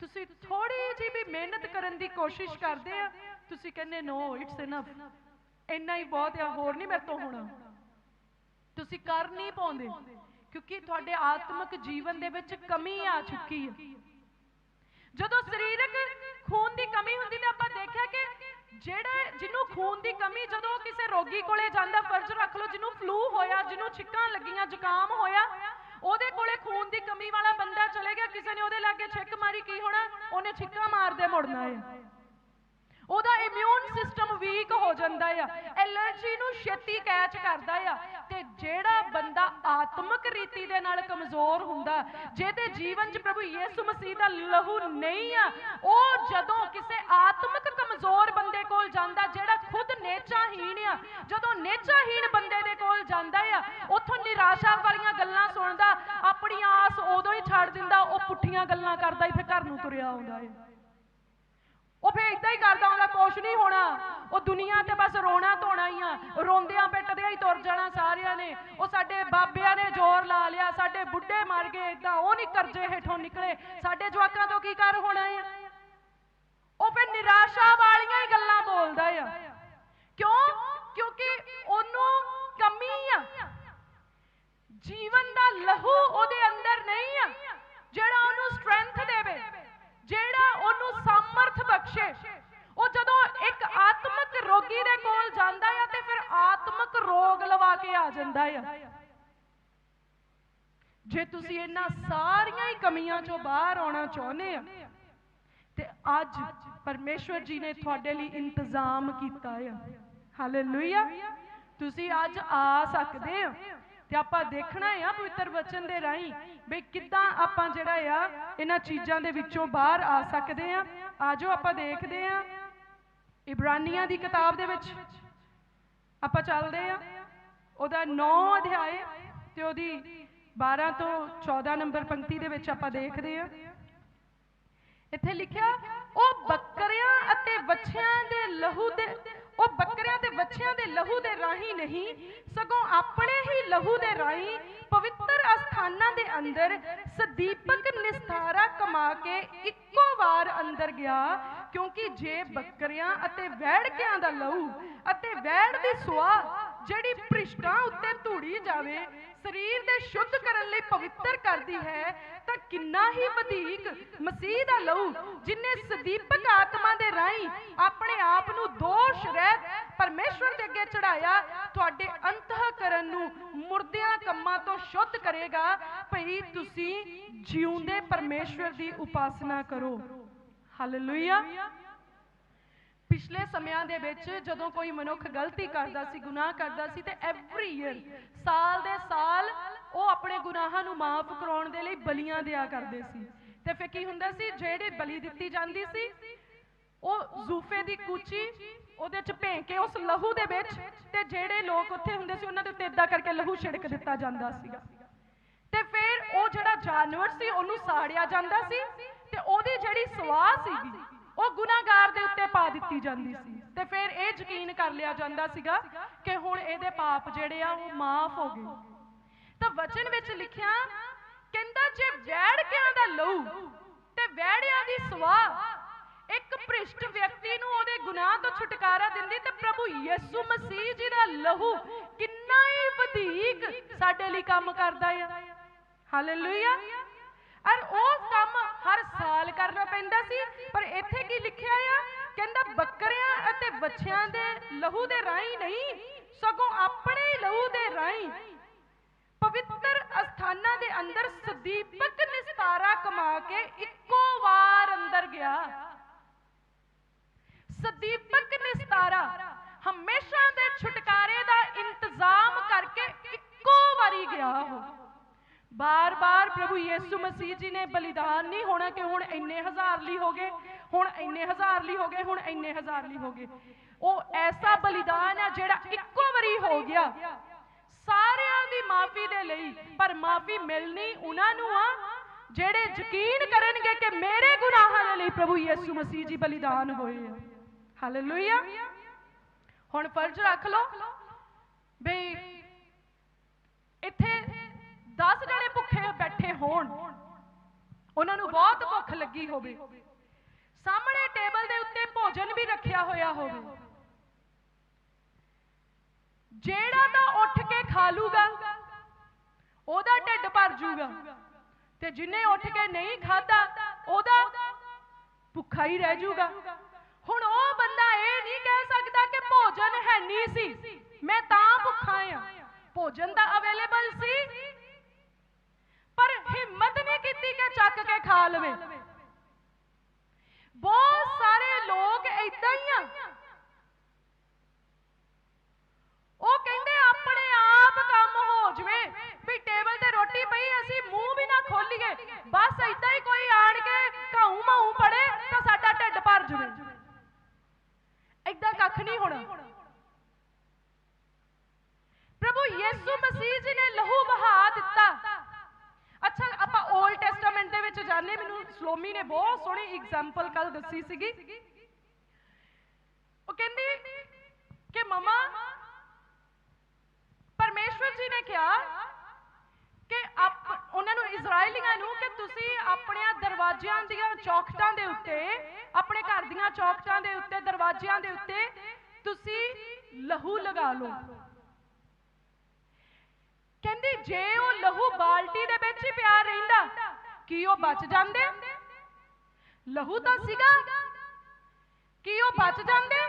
ਤੁਸੀਂ ਥੋੜੀ ਜਿਹੀ ਵੀ ਮਿਹਨਤ ਕਰਨ ਦੀ ਕੋਸ਼ਿਸ਼ ਕਰਦੇ ਆ ਤੁਸੀਂ ਕਹਿੰਦੇ ਨੋ ਇਟਸ ਇਨਫ ਇੰਨਾ ਹੀ ਬਹੁਤ ਆ, ਹੋਰ ਨਹੀਂ ਮੇਰੇ ਤੋਂ ਹੋਣਾ। ਤੁਸੀਂ ਕਰ ਨਹੀਂ ਪਾਉਂਦੇ, ਕਿਉਂਕਿ ਤੁਹਾਡੇ ਆਤਮਿਕ ਜੀਵਨ ਦੇ ਵਿੱਚ ਕਮੀ ਆ ਚੁੱਕੀ ਹੈ ਜਦੋਂ ਸਰੀਰਕ ਖੂਨ ਦੀ ਕਮੀ ਹੁੰਦੀ ਤਾਂ ਆਪਾਂ ਦੇਖਿਆ ਕਿ ਜਿਹੜੇ, ਜਿਹਨੂੰ ਖੂਨ ਦੀ ਕਮੀ ਜਦੋਂ ਕਿਸੇ ਰੋਗੀ ਕੋਲੇ ਜਾਂਦਾ, ਫਰਜ਼ ਰੱਖ ਲਓ, ਜਿਹਨੂੰ ਫਲੂ ਹੋਇਆ, ਜਿਹਨੂੰ ਛਿੱਕਾਂ ਲੱਗੀਆਂ, ਜ਼ੁਕਾਮ ਹੋਇਆ, ਉਹਦੇ ਕੋਲੇ ਖੂਨ ਦੀ ਕਮੀ ਵਾਲਾ ਬੰਦਾ ਚਲੇ ਗਿਆ, ਕਿਸੇ ਨੇ ਉਹਦੇ ਲਾਗੇ ਛਿੱਕ ਮਾਰੀ, ਕੀ ਹੋਣਾ? ਉਹਨੇ ਛਿੱਕਾਂ ਮਾਰਦੇ ਮੁੜਨਾ ਹੈ ਉਹਦਾ ਇਮਿਊਨ ਸਿਸਟਮ ਵੀਕ ਹੋ ਜਾਂਦਾ ਆ ਐਲਰਜੀ ਨੂੰ ਛੇਤੀ ਕੈਚ ਕਰਦਾ ਆ। ਤੇ ਜਿਹੜਾ ਬੰਦਾ ਆਤਮਿਕ ਰੀਤੀ ਦੇ ਨਾਲ ਕਮਜ਼ੋਰ ਹੁੰਦਾ, ਜਿਹਦੇ ਜੀਵਨ 'ਚ ਪ੍ਰਭੂ ਯੀਸ਼ੂ ਮਸੀਹ ਦਾ ਲਹੂ ਨਹੀਂ ਆ, ਉਹ ਜਦੋਂ ਕਿਸੇ ਆਤਮਿਕ ਕਮਜ਼ੋਰ ਬੰਦੇ ਕੋਲ ਜਾਂਦਾ, ਜਿਹੜਾ ਖੁਦ ਨੇਚਾਹੀਣ ਆ, ਜਦੋਂ ਨੇਚਾਹੀਣ ਬੰਦੇ ਦੇ ਕੋਲ ਜਾਂਦਾ ਆ, ਉੱਥੋਂ ਨਿਰਾਸ਼ਾ ਵਾਲੀਆਂ ਗੱਲਾਂ ਸੁਣਦਾ, ਆਪਣੀ ਆਸ ਉਦੋਂ ਹੀ ਛੱਡ ਦਿੰਦਾ, ਉਹ ਪੁੱਠੀਆਂ ਗੱਲਾਂ ਕਰਦਾ ਹੀ ਫਿਰ ਘਰ ਨੂੰ ਤੁਰਿਆ ਆਉਂਦਾ ਹੈ ਉਹ ਫੇਰ ਇਦਾਂ ਹੀ ਕਰਦਾ ਹੁੰਦਾ, ਕੁਛ ਨਹੀਂ ਹੋਣਾ। ਉਹ ਦੁਨੀਆ ਤੇ ਬਸ ਰੋਣਾ ਧੋਣਾ ਹੀ ਆ। ਰੋਂਦਿਆਂ ਪਿੱਟਦਿਆਂ ਹੀ ਤੁਰ ਜਾਣਾ ਸਾਰਿਆਂ ਨੇ। ਉਹ ਸਾਡੇ ਬਾਬਿਆਂ ਨੇ ਜ਼ੋਰ ਲਾ ਲਿਆ, ਸਾਡੇ ਬੁੱਢੇ ਮਰ ਗਏ ਇਦਾਂ ਉਹ ਨਹੀਂ ਕਰਜ਼ੇ ਹੇਠੋਂ ਨਿਕਲੇ। ਸਾਡੇ ਜਵਾਕਾਂ ਤੋਂ ਕੀ ਕਰ ਹੋਣਾ ਆ? ਉਹ ਫਿਰ ਨਿਰਾਸ਼ਾ ਵਾਲੀਆਂ ਹੀ ਗੱਲਾਂ ਬੋਲਦਾ ਆ ਕਿਉਂ ਕਿਉਂਕਿ ਉਹਨੂੰ ਕਮੀ ਆ ਜੀਵਨ ਦਾ ਲਹੂ ਉਹਦੇ ਅੰਦਰ ਨਹੀਂ ਆ ਜਿਹੜਾ ਉਹਨੂੰ ਸਟਰੈਂਥ ਦੇਵੇ ਜਿਹੜਾ ਉਹਨੂੰ ਸਮਰਥ ਬਖਸ਼ੇ ਉਹ ਜਦੋਂ ਇੱਕ ਆਤਮਿਕ ਰੋਗੀ ਦੇ ਕੋਲ ਜਾਂਦਾ ਆ ਤੇ ਫਿਰ ਆਤਮਿਕ ਰੋਗ ਲਵਾ ਕੇ ਆ ਜਾਂਦਾ ਆ ਜੇ ਤੁਸੀਂ ਇਹਨਾਂ ਸਾਰੀਆਂ ਹੀ ਕਮੀਆਂ ਚੋਂ ਬਾਹਰ ਆਉਣਾ ਚਾਹੁੰਦੇ ਆ। ਤੇ ਅੱਜ ਪਰਮੇਸ਼ਵਰ ਜੀ ਨੇ ਤੁਹਾਡੇ ਲਈ ਇੰਤਜ਼ਾਮ ਕੀਤਾ ਆ। ਹਾਲੇਲੂਇਆ ਤੁਸੀਂ ਅੱਜ ਆ ਸਕਦੇ ਆ। ਤੇ ਆਪਾਂ ਦੇਖਣਾ ਆ ਪਵਿੱਤਰ ਵਚਨ ਦੇ ਰਾਹੀਂ ਵੀ ਕਿੱਦਾਂ ਆਪਾਂ ਜਿਹੜਾ ਆ, ਇਹਨਾਂ ਚੀਜ਼ਾਂ ਦੇ ਵਿੱਚੋਂ ਬਾਹਰ ਆ ਸਕਦੇ ਆ। ਆਜੋ ਆਪਾਂ ਦੇਖਦੇ ਆ। ਇਬਰਾਨੀਆਂ ਦੀ ਕਿਤਾਬ ਦੇ ਵਿੱਚ ਆਪਾਂ ਚੱਲਦੇ ਆ। ਉਹਦਾ 9 ਅਧਿਆਏ ਤੇ ਉਹਦੀ 12 ਤੋਂ 14 ਨੰਬਰ ਪੰਕਤੀ ਦੇ ਵਿੱਚ ਆਪਾਂ ਦੇਖਦੇ ਆ ਇੱਥੇ ਲਿਖਿਆ, ਉਹ ਬੱਕਰਿਆਂ ਅਤੇ ਵੱਛਿਆਂ ਦੇ ਲਹੂ ਦੇ, ਉਹ ਬੱਕਰਿਆਂ ਤੇ ਵੱਛਿਆਂ ਦੇ ਲਹੂ ਦੇ ਰਾਹੀਂ ਨਹੀਂ, ਸਗੋਂ ਆਪਣੇ ਹੀ ਲਹੂ ਦੇ ਰਾਹੀਂ ਪਵਿੱਤਰ ਅਸਥਾਨਾਂ ਦੇ ਅੰਦਰ ਸਦੀਪਕ ਨਿਸਤਾਰਾ ਕਮਾ ਕੇ ਇੱਕੋ ਵਾਰ ਅੰਦਰ ਗਿਆ, ਕਿਉਂਕਿ ਜੇ ਬੱਕਰਿਆਂ ਅਤੇ ਵੈੜਕਿਆਂ ਦਾ ਲਹੂ ਅਤੇ ਵੈੜ ਦੀ ਸੁਆਹ ਜਿਹੜੀ ਭ੍ਰਿਸ਼ਟਾਂ ਉੱਤੇ ਧੂੜੀ ਜਾਵੇ ਸਰੀਰ ਦੇ ਸ਼ੁੱਧ ਕਰਨ ਲਈ ਪਵਿੱਤਰ ਕਰਦੀ ਹੈ, ਤਾਂ ਕਿੰਨਾ ਹੀ ਵਧੇਕ ਮਸੀਹ ਦਾ ਲਹੂ, ਜਿਨੇ ਸਦੀਪਕ ਆਤਮਾ ਦੇ ਰਾਹੀਂ ਆਪਣੇ ਆਪ ਨੂੰ ਦੋਸ਼ ਰਹਿਤ ਪਰਮੇਸ਼ਵਰ ਦੇ ਅੱਗੇ ਚੜਾਇਆ, ਤੁਹਾਡੇ ਅੰਤःਕਰਨ ਨੂੰ ਮੁਰਦਿਆਂ ਕੰਮਾਂ ਤੋਂ ਸ਼ੁੱਧ ਕਰੇਗਾ। ਭਈ ਤੁਸੀਂ ਜਿਉਂਦੇ ਪਰਮੇਸ਼ਵਰ ਦੀ ਉਪਾਸਨਾ ਕਰੋ। ਹਾਲੇਲੂਇਆ ਪਿਛਲੇ ਸਮਿਆਂ ਦੇ ਵਿੱਚ ਜਦੋਂ ਕੋਈ ਮਨੁੱਖ ਗਲਤੀ ਕਰਦਾ ਸੀ, ਗੁਨਾਹ ਕਰਦਾ ਸੀ, ਤੇ ਐਵਰੀ ਈਅਰ ਸਾਲ ਦੇ ਸਾਲ ਉਹ ਆਪਣੇ ਗੁਨਾਹਾਂ ਨੂੰ ਮਾਫ ਕਰਾਉਣ ਦੇ ਲਈ ਬਲੀਆਂ ਦਿਆ ਕਰਦੇ ਸੀ। ਤੇ ਫਿਰ ਕੀ ਹੁੰਦਾ ਸੀ? ਜਿਹੜੇ ਬਲੀ ਦਿੱਤੀ ਜਾਂਦੀ ਸੀ, ਉਹ ਜ਼ੂਫੇ ਦੀ ਕੂਚੀ, ਉਹਦੇ ਚ ਭੇਂਕੇ ਉਸ ਲਹੂ ਦੇ ਵਿੱਚ, ਤੇ ਜਿਹੜੇ ਲੋਕ ਉੱਥੇ ਹੁੰਦੇ ਸੀ, ਉਹਨਾਂ ਦੇ ਉੱਤੇ ਇਦਾਂ ਕਰਕੇ ਲਹੂ ਛਿੜਕ ਦਿੱਤਾ ਜਾਂਦਾ ਸੀਗਾ। ਤੇ ਫਿਰ ਉਹ ਜਿਹੜਾ ਜਾਨਵਰ ਸੀ, ਉਹਨੂੰ ਸਾੜਿਆ ਜਾਂਦਾ ਸੀ, ਤੇ ਉਹਦੀ ਜਿਹੜੀ ਸਵਾਹ ਸੀਗੀ ਉਹ ਗੁਨਾਹਗਾਰ ਦੇ ਉੱਤੇ ਪਾ ਦਿੱਤੀ ਜਾਂਦੀ ਸੀ। ਤੇ ਫਿਰ ਇਹ ਯਕੀਨ ਕਰ ਲਿਆ ਜਾਂਦਾ ਸੀਗਾ ਕਿ ਹੁਣ ਇਹਦੇ ਪਾਪ ਜਿਹੜੇ ਆ, ਉਹ ਮਾਫ ਹੋ ਗਏ। ਤਾਂ ਵਚਨ ਵਿੱਚ ਲਿਖਿਆ, ਕਹਿੰਦਾ ਜੇ ਵੈੜਕਿਆਂ ਦਾ ਲਹੂ ਤੇ ਵੈੜਿਆਂ ਦੀ ਸਵਾਹ ਇੱਕ ਭ੍ਰਿਸ਼ਟ ਵਿਅਕਤੀ ਨੂੰ ਉਹਦੇ ਗੁਨਾਹ ਤੋਂ ਛੁਟਕਾਰਾ ਦਿੰਦੀ, ਤੇ ਪ੍ਰਭੂ ਯਿਸੂ ਮਸੀਹ ਜੀ ਦਾ ਲਹੂ ਕਿੰਨਾ ਹੀ ਵਧੀਕ ਸਾਡੇ ਲਈ ਕੰਮ ਕਰਦਾ ਆ। ਹਾਲੇਲੂਇਆ ਔਰ ਉਹ ਕੰਮ ਹਰ ਸਾਲ ਕਰਨਾ ਪੈਂਦਾ ਸੀ, ਪਰ ਇੱਥੇ ਕੀ ਲਿਖਿਆ ਆ? ਕਹਿੰਦਾ ਬੱਕਰਿਆਂ ਅਤੇ ਬੱਚਿਆਂ ਦੇ ਲਹੂ ਦੇ ਰਾਹੀਂ ਨਹੀਂ, ਸਗੋਂ ਆਪਣੇ ਲਹੂ ਦੇ ਰਾਹੀਂ। ਪਵਿੱਤਰ ਅਸਥਾਨਾਂ ਦੇ ਅੰਦਰ ਸਦੀਪਕ ਨਿਸਤਾਰਾ ਕਮਾ ਕੇ ਇੱਕੋ ਵਾਰ ਅੰਦਰ ਗਿਆ। ਸਦੀਪਕ ਨਿਸਤਾਰਾ ਹਮੇਸ਼ਾ ਦੇ ਛੁਟਕਾਰੇ ਦਾ ਇੰਤਜ਼ਾਮ ਕਰਕੇ ਇੱਕੋ ਵਾਰੀ ਗਿਆ ਉਹ। ਬਾਰ-ਬਾਰ ਪ੍ਰਭੂ ਯਿਸੂ ਮਸੀਹ ਜੀ ਨੇ ਬਲੀਦਾਨ ਨਹੀਂ ਹੋਣਾ ਕਿ ਹੁਣ ਇੰਨੇ ਹਜ਼ਾਰ ਲਈ ਹੋ ਗਏ, ਹੁਣ ਇੰਨੇ ਹਜ਼ਾਰ ਲਈ ਹੋ ਗਏ, ਹੁਣ ਇੰਨੇ ਹਜ਼ਾਰ ਲਈ ਹੋ ਗਏ। ਉਹ ਐਸਾ ਬਲੀਦਾਨ ਹੈ ਜਿਹੜਾ ਇੱਕੋ ਵਾਰੀ ਹੋ ਗਿਆ। ਸਾਰਿਆਂ ਦੀ ਮਾਫੀ ਦੇ ਲਈ, ਪਰ ਮਾਫੀ ਮਿਲਣੀ ਉਹਨਾਂ ਨੂੰ ਆ, ਜਿਹੜੇ ਯਕੀਨ ਕਰਨਗੇ ਕਿ ਮੇਰੇ ਗੁਨਾਹਾਂ ਦੇ ਲਈ ਪ੍ਰਭੂ ਯਿਸੂ ਮਸੀਹ ਜੀ ਬਲੀਦਾਨ ਹੋਏ ਆ। ਹਾਲੇਲੂਇਆ ਹੁਣ ਫਰਜ਼ ਰੱਖ ਲਓ ਬਈ 10 ਜਣੇ ਭੁੱਖੇ ਬੈਠੇ ਹੋਣ। ਉਹਨਾਂ ਨੂੰ ਬਹੁਤ ਭੁੱਖ ਲੱਗੀ ਹੋਵੇ। ਸਾਹਮਣੇ ਟੇਬਲ ਦੇ ਉੱਤੇ ਭੋਜਨ ਵੀ ਰੱਖਿਆ ਹੋਇਆ ਹੋਵੇ। ਜਿਹੜਾ ਤਾਂ ਉੱਠ ਕੇ ਖਾ ਲੂਗਾ, ਉਹਦਾ ਢਿੱਡ ਭਰ ਜੂਗਾ। ਤੇ ਜਿਨੇ ਉੱਠ ਕੇ ਨਹੀਂ ਖਾਦਾ ਉਹਦਾ ਭੁੱਖਾ ਹੀ ਰਹਿ ਜੂਗਾ। ਹੁਣ ਉਹ ਬੰਦਾ ਇਹ ਨਹੀਂ ਕਹਿ ਸਕਦਾ ਕਿ ਭੋਜਨ ਹੈ ਨਹੀਂ ਸੀ। ਮੈਂ ਤਾਂ ਭੁੱਖਾ ਆ। ਭੋਜਨ ਤਾਂ ਅਵੇਲੇਬਲ ਸੀ। ਹਿੰਮਤ ਨਹੀਂ ਕੀਤੀ ਕਿ ਚੱਕ ਕੇ ਖਾ ਲਵੇ। ਬਹੁਤ ਸਾਰੇ ਲੋਕ ਇਦਾਂ ਹੀ ਆ। ਉਹ ਕਹਿੰਦੇ ਆਪਣੇ ਆਪ ਕੰਮ ਹੋ ਜਵੇ। ਵੀ ਟੇਬਲ ਤੇ ਰੋਟੀ ਪਈ, ਅਸੀਂ ਮੂੰਹ ਵੀ ਨਾ ਖੋਲੀਏ। ਬਸ ਇਦਾਂ ਹੀ ਕੋਈ ਆਣ ਕੇ ਘਾਉ ਮਾਉ ਪੜੇ ਤਾਂ ਸਾਡਾ ਢਿੱਡ ਭਰ ਜਵੇ। ਇਦਾਂ ਕੱਖ ਨਹੀਂ ਹੋਣਾ। ਪ੍ਰਭੂ ਯਿਸੂ ਮਸੀਹ ਜੀ ਨੇ ਲਹੂ ਬਹਾ ਦਿੱਤਾ। 올ਡ ਟੈਸਟਾਮੈਂਟ ਦੇ ਵਿੱਚ ਜਾਣੇ, ਮੈਨੂੰ ਸਲੋਮੀ ਨੇ ਬਹੁਤ ਸੋਹਣੀ ਐਗਜ਼ਾਮਪਲ ਕੱਲ ਦੱਸੀ ਸੀਗੀ। ਉਹ ਕਹਿੰਦੀ ਕਿ ਮਮਾ, ਪਰਮੇਸ਼ਵਰ ਜੀ ਨੇ ਕਿਹਾ ਕਿ ਆਪ, ਉਹਨਾਂ ਨੂੰ ਇਜ਼ਰਾਈਲੀਆਂ ਨੂੰ ਕਿ ਤੁਸੀਂ ਆਪਣੀਆਂ ਦਰਵਾਜ਼ਿਆਂ ਦੀਆਂ ਚੌਖਟਾਂ ਦੇ ਉੱਤੇ, ਆਪਣੇ ਘਰ ਦੀਆਂ ਚੌਖਟਾਂ ਦੇ ਉੱਤੇ, ਦਰਵਾਜ਼ਿਆਂ ਦੇ ਉੱਤੇ ਤੁਸੀਂ ਲਹੂ ਲਗਾ ਲਓ। ਕਹਿੰਦੀ ਜੇ ਉਹ ਲਹੂ ਬਾਲਟੀ ਦੇ ਵਿੱਚ ਹੀ ਪਿਆ ਰਹਿੰਦਾ, ਕੀ ਉਹ ਬਚ ਜਾਂਦੇ? ਲਹੂ ਤਾਂ ਸੀਗਾ। ਕੀ ਉਹ ਬਚ ਜਾਂਦੇ?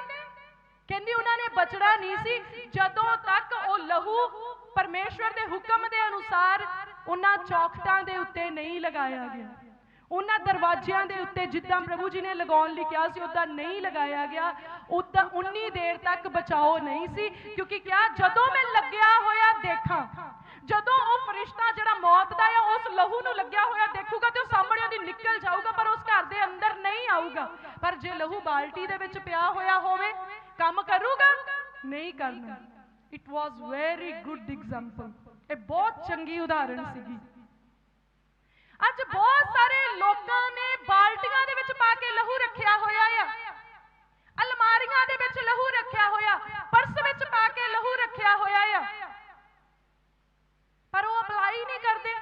ਕਹਿੰਦੀ ਉਹਨਾਂ ਨੇ ਬਚਣਾ ਨਹੀਂ ਸੀ। ਜਦੋਂ ਤੱਕ ਉਹ ਲਹੂ ਪਰਮੇਸ਼ਵਰ ਦੇ ਹੁਕਮ ਦੇ ਅਨੁਸਾਰ ਉਹਨਾਂ ਚੌਖਟਾਂ ਦੇ ਉੱਤੇ ਨਹੀਂ ਲਗਾਇਆ ਗਿਆ। ਉਹਨਾਂ ਦਰਵਾਜ਼ਿਆਂ ਦੇ ਉੱਤੇ ਜਿੱਦਾਂ ਪ੍ਰਭੂ ਜੀ ਨੇ ਲਗਾਉਣ ਲਈ ਕਿਹਾ ਸੀ ਉਦਾਂ ਨਹੀਂ ਲਗਾਇਆ ਗਿਆ। ਉਦਾਂ ਉਨੀ ਦੇਰ ਤੱਕ ਬਚਾਓ ਨਹੀਂ ਸੀ, ਕਿਉਂਕਿ ਕਿਹਾ, ਜਦੋਂ ਮੈਂ ਲੱਗਿਆ ਹੋਇਆ ਦੇਖਾਂ, ਜਦੋਂ ਉਹ ਫਰਿਸ਼ਤਾ ਜਿਹੜਾ ਮੌਤ ਦਾ ਆ, ਉਸ ਲਹੂ ਨੂੰ ਲੱਗਿਆ ਹੋਇਆ ਦੇਖੂਗਾ ਤੇ ਉਹ ਸਾਹਮਣੇ ਉਹਦੀ ਨਿਕਲ ਜਾਊਗਾ, ਪਰ ਉਸ ਘਰ ਦੇ ਅੰਦਰ ਨਹੀਂ ਆਊਗਾ। ਪਰ ਜੇ ਲਹੂ ਬਾਲਟੀ ਦੇ ਵਿੱਚ ਪਿਆ ਹੋਇਆ ਹੋਵੇ, ਕੰਮ ਕਰੂਗਾ? ਨਹੀਂ ਕਰਨਾ। It was very good example ਇਹ ਬਹੁਤ ਚੰਗੀ ਉਦਾਹਰਣ ਸੀਗੀ। ਅੱਜ ਬਹੁਤ ਸਾਰੇ ਲੋਕਾਂ ਨੇ ਬਾਲਟੀਆਂ ਦੇ ਵਿੱਚ ਪਾ ਕੇ ਲਹੂ ਰੱਖਿਆ ਹੋਇਆ ਆ। ਅਲਮਾਰੀਆਂ ਦੇ ਵਿੱਚ ਲਹੂ ਰੱਖਿਆ ਹੋਇਆ, ਪਰਸ ਵਿੱਚ ਪਾ ਕੇ ਲਹੂ ਰੱਖਿਆ ਹੋਇਆ ਆ। ਪਰ ਉਹ ਅਪਲਾਈ ਨਹੀਂ ਕਰਦੇ।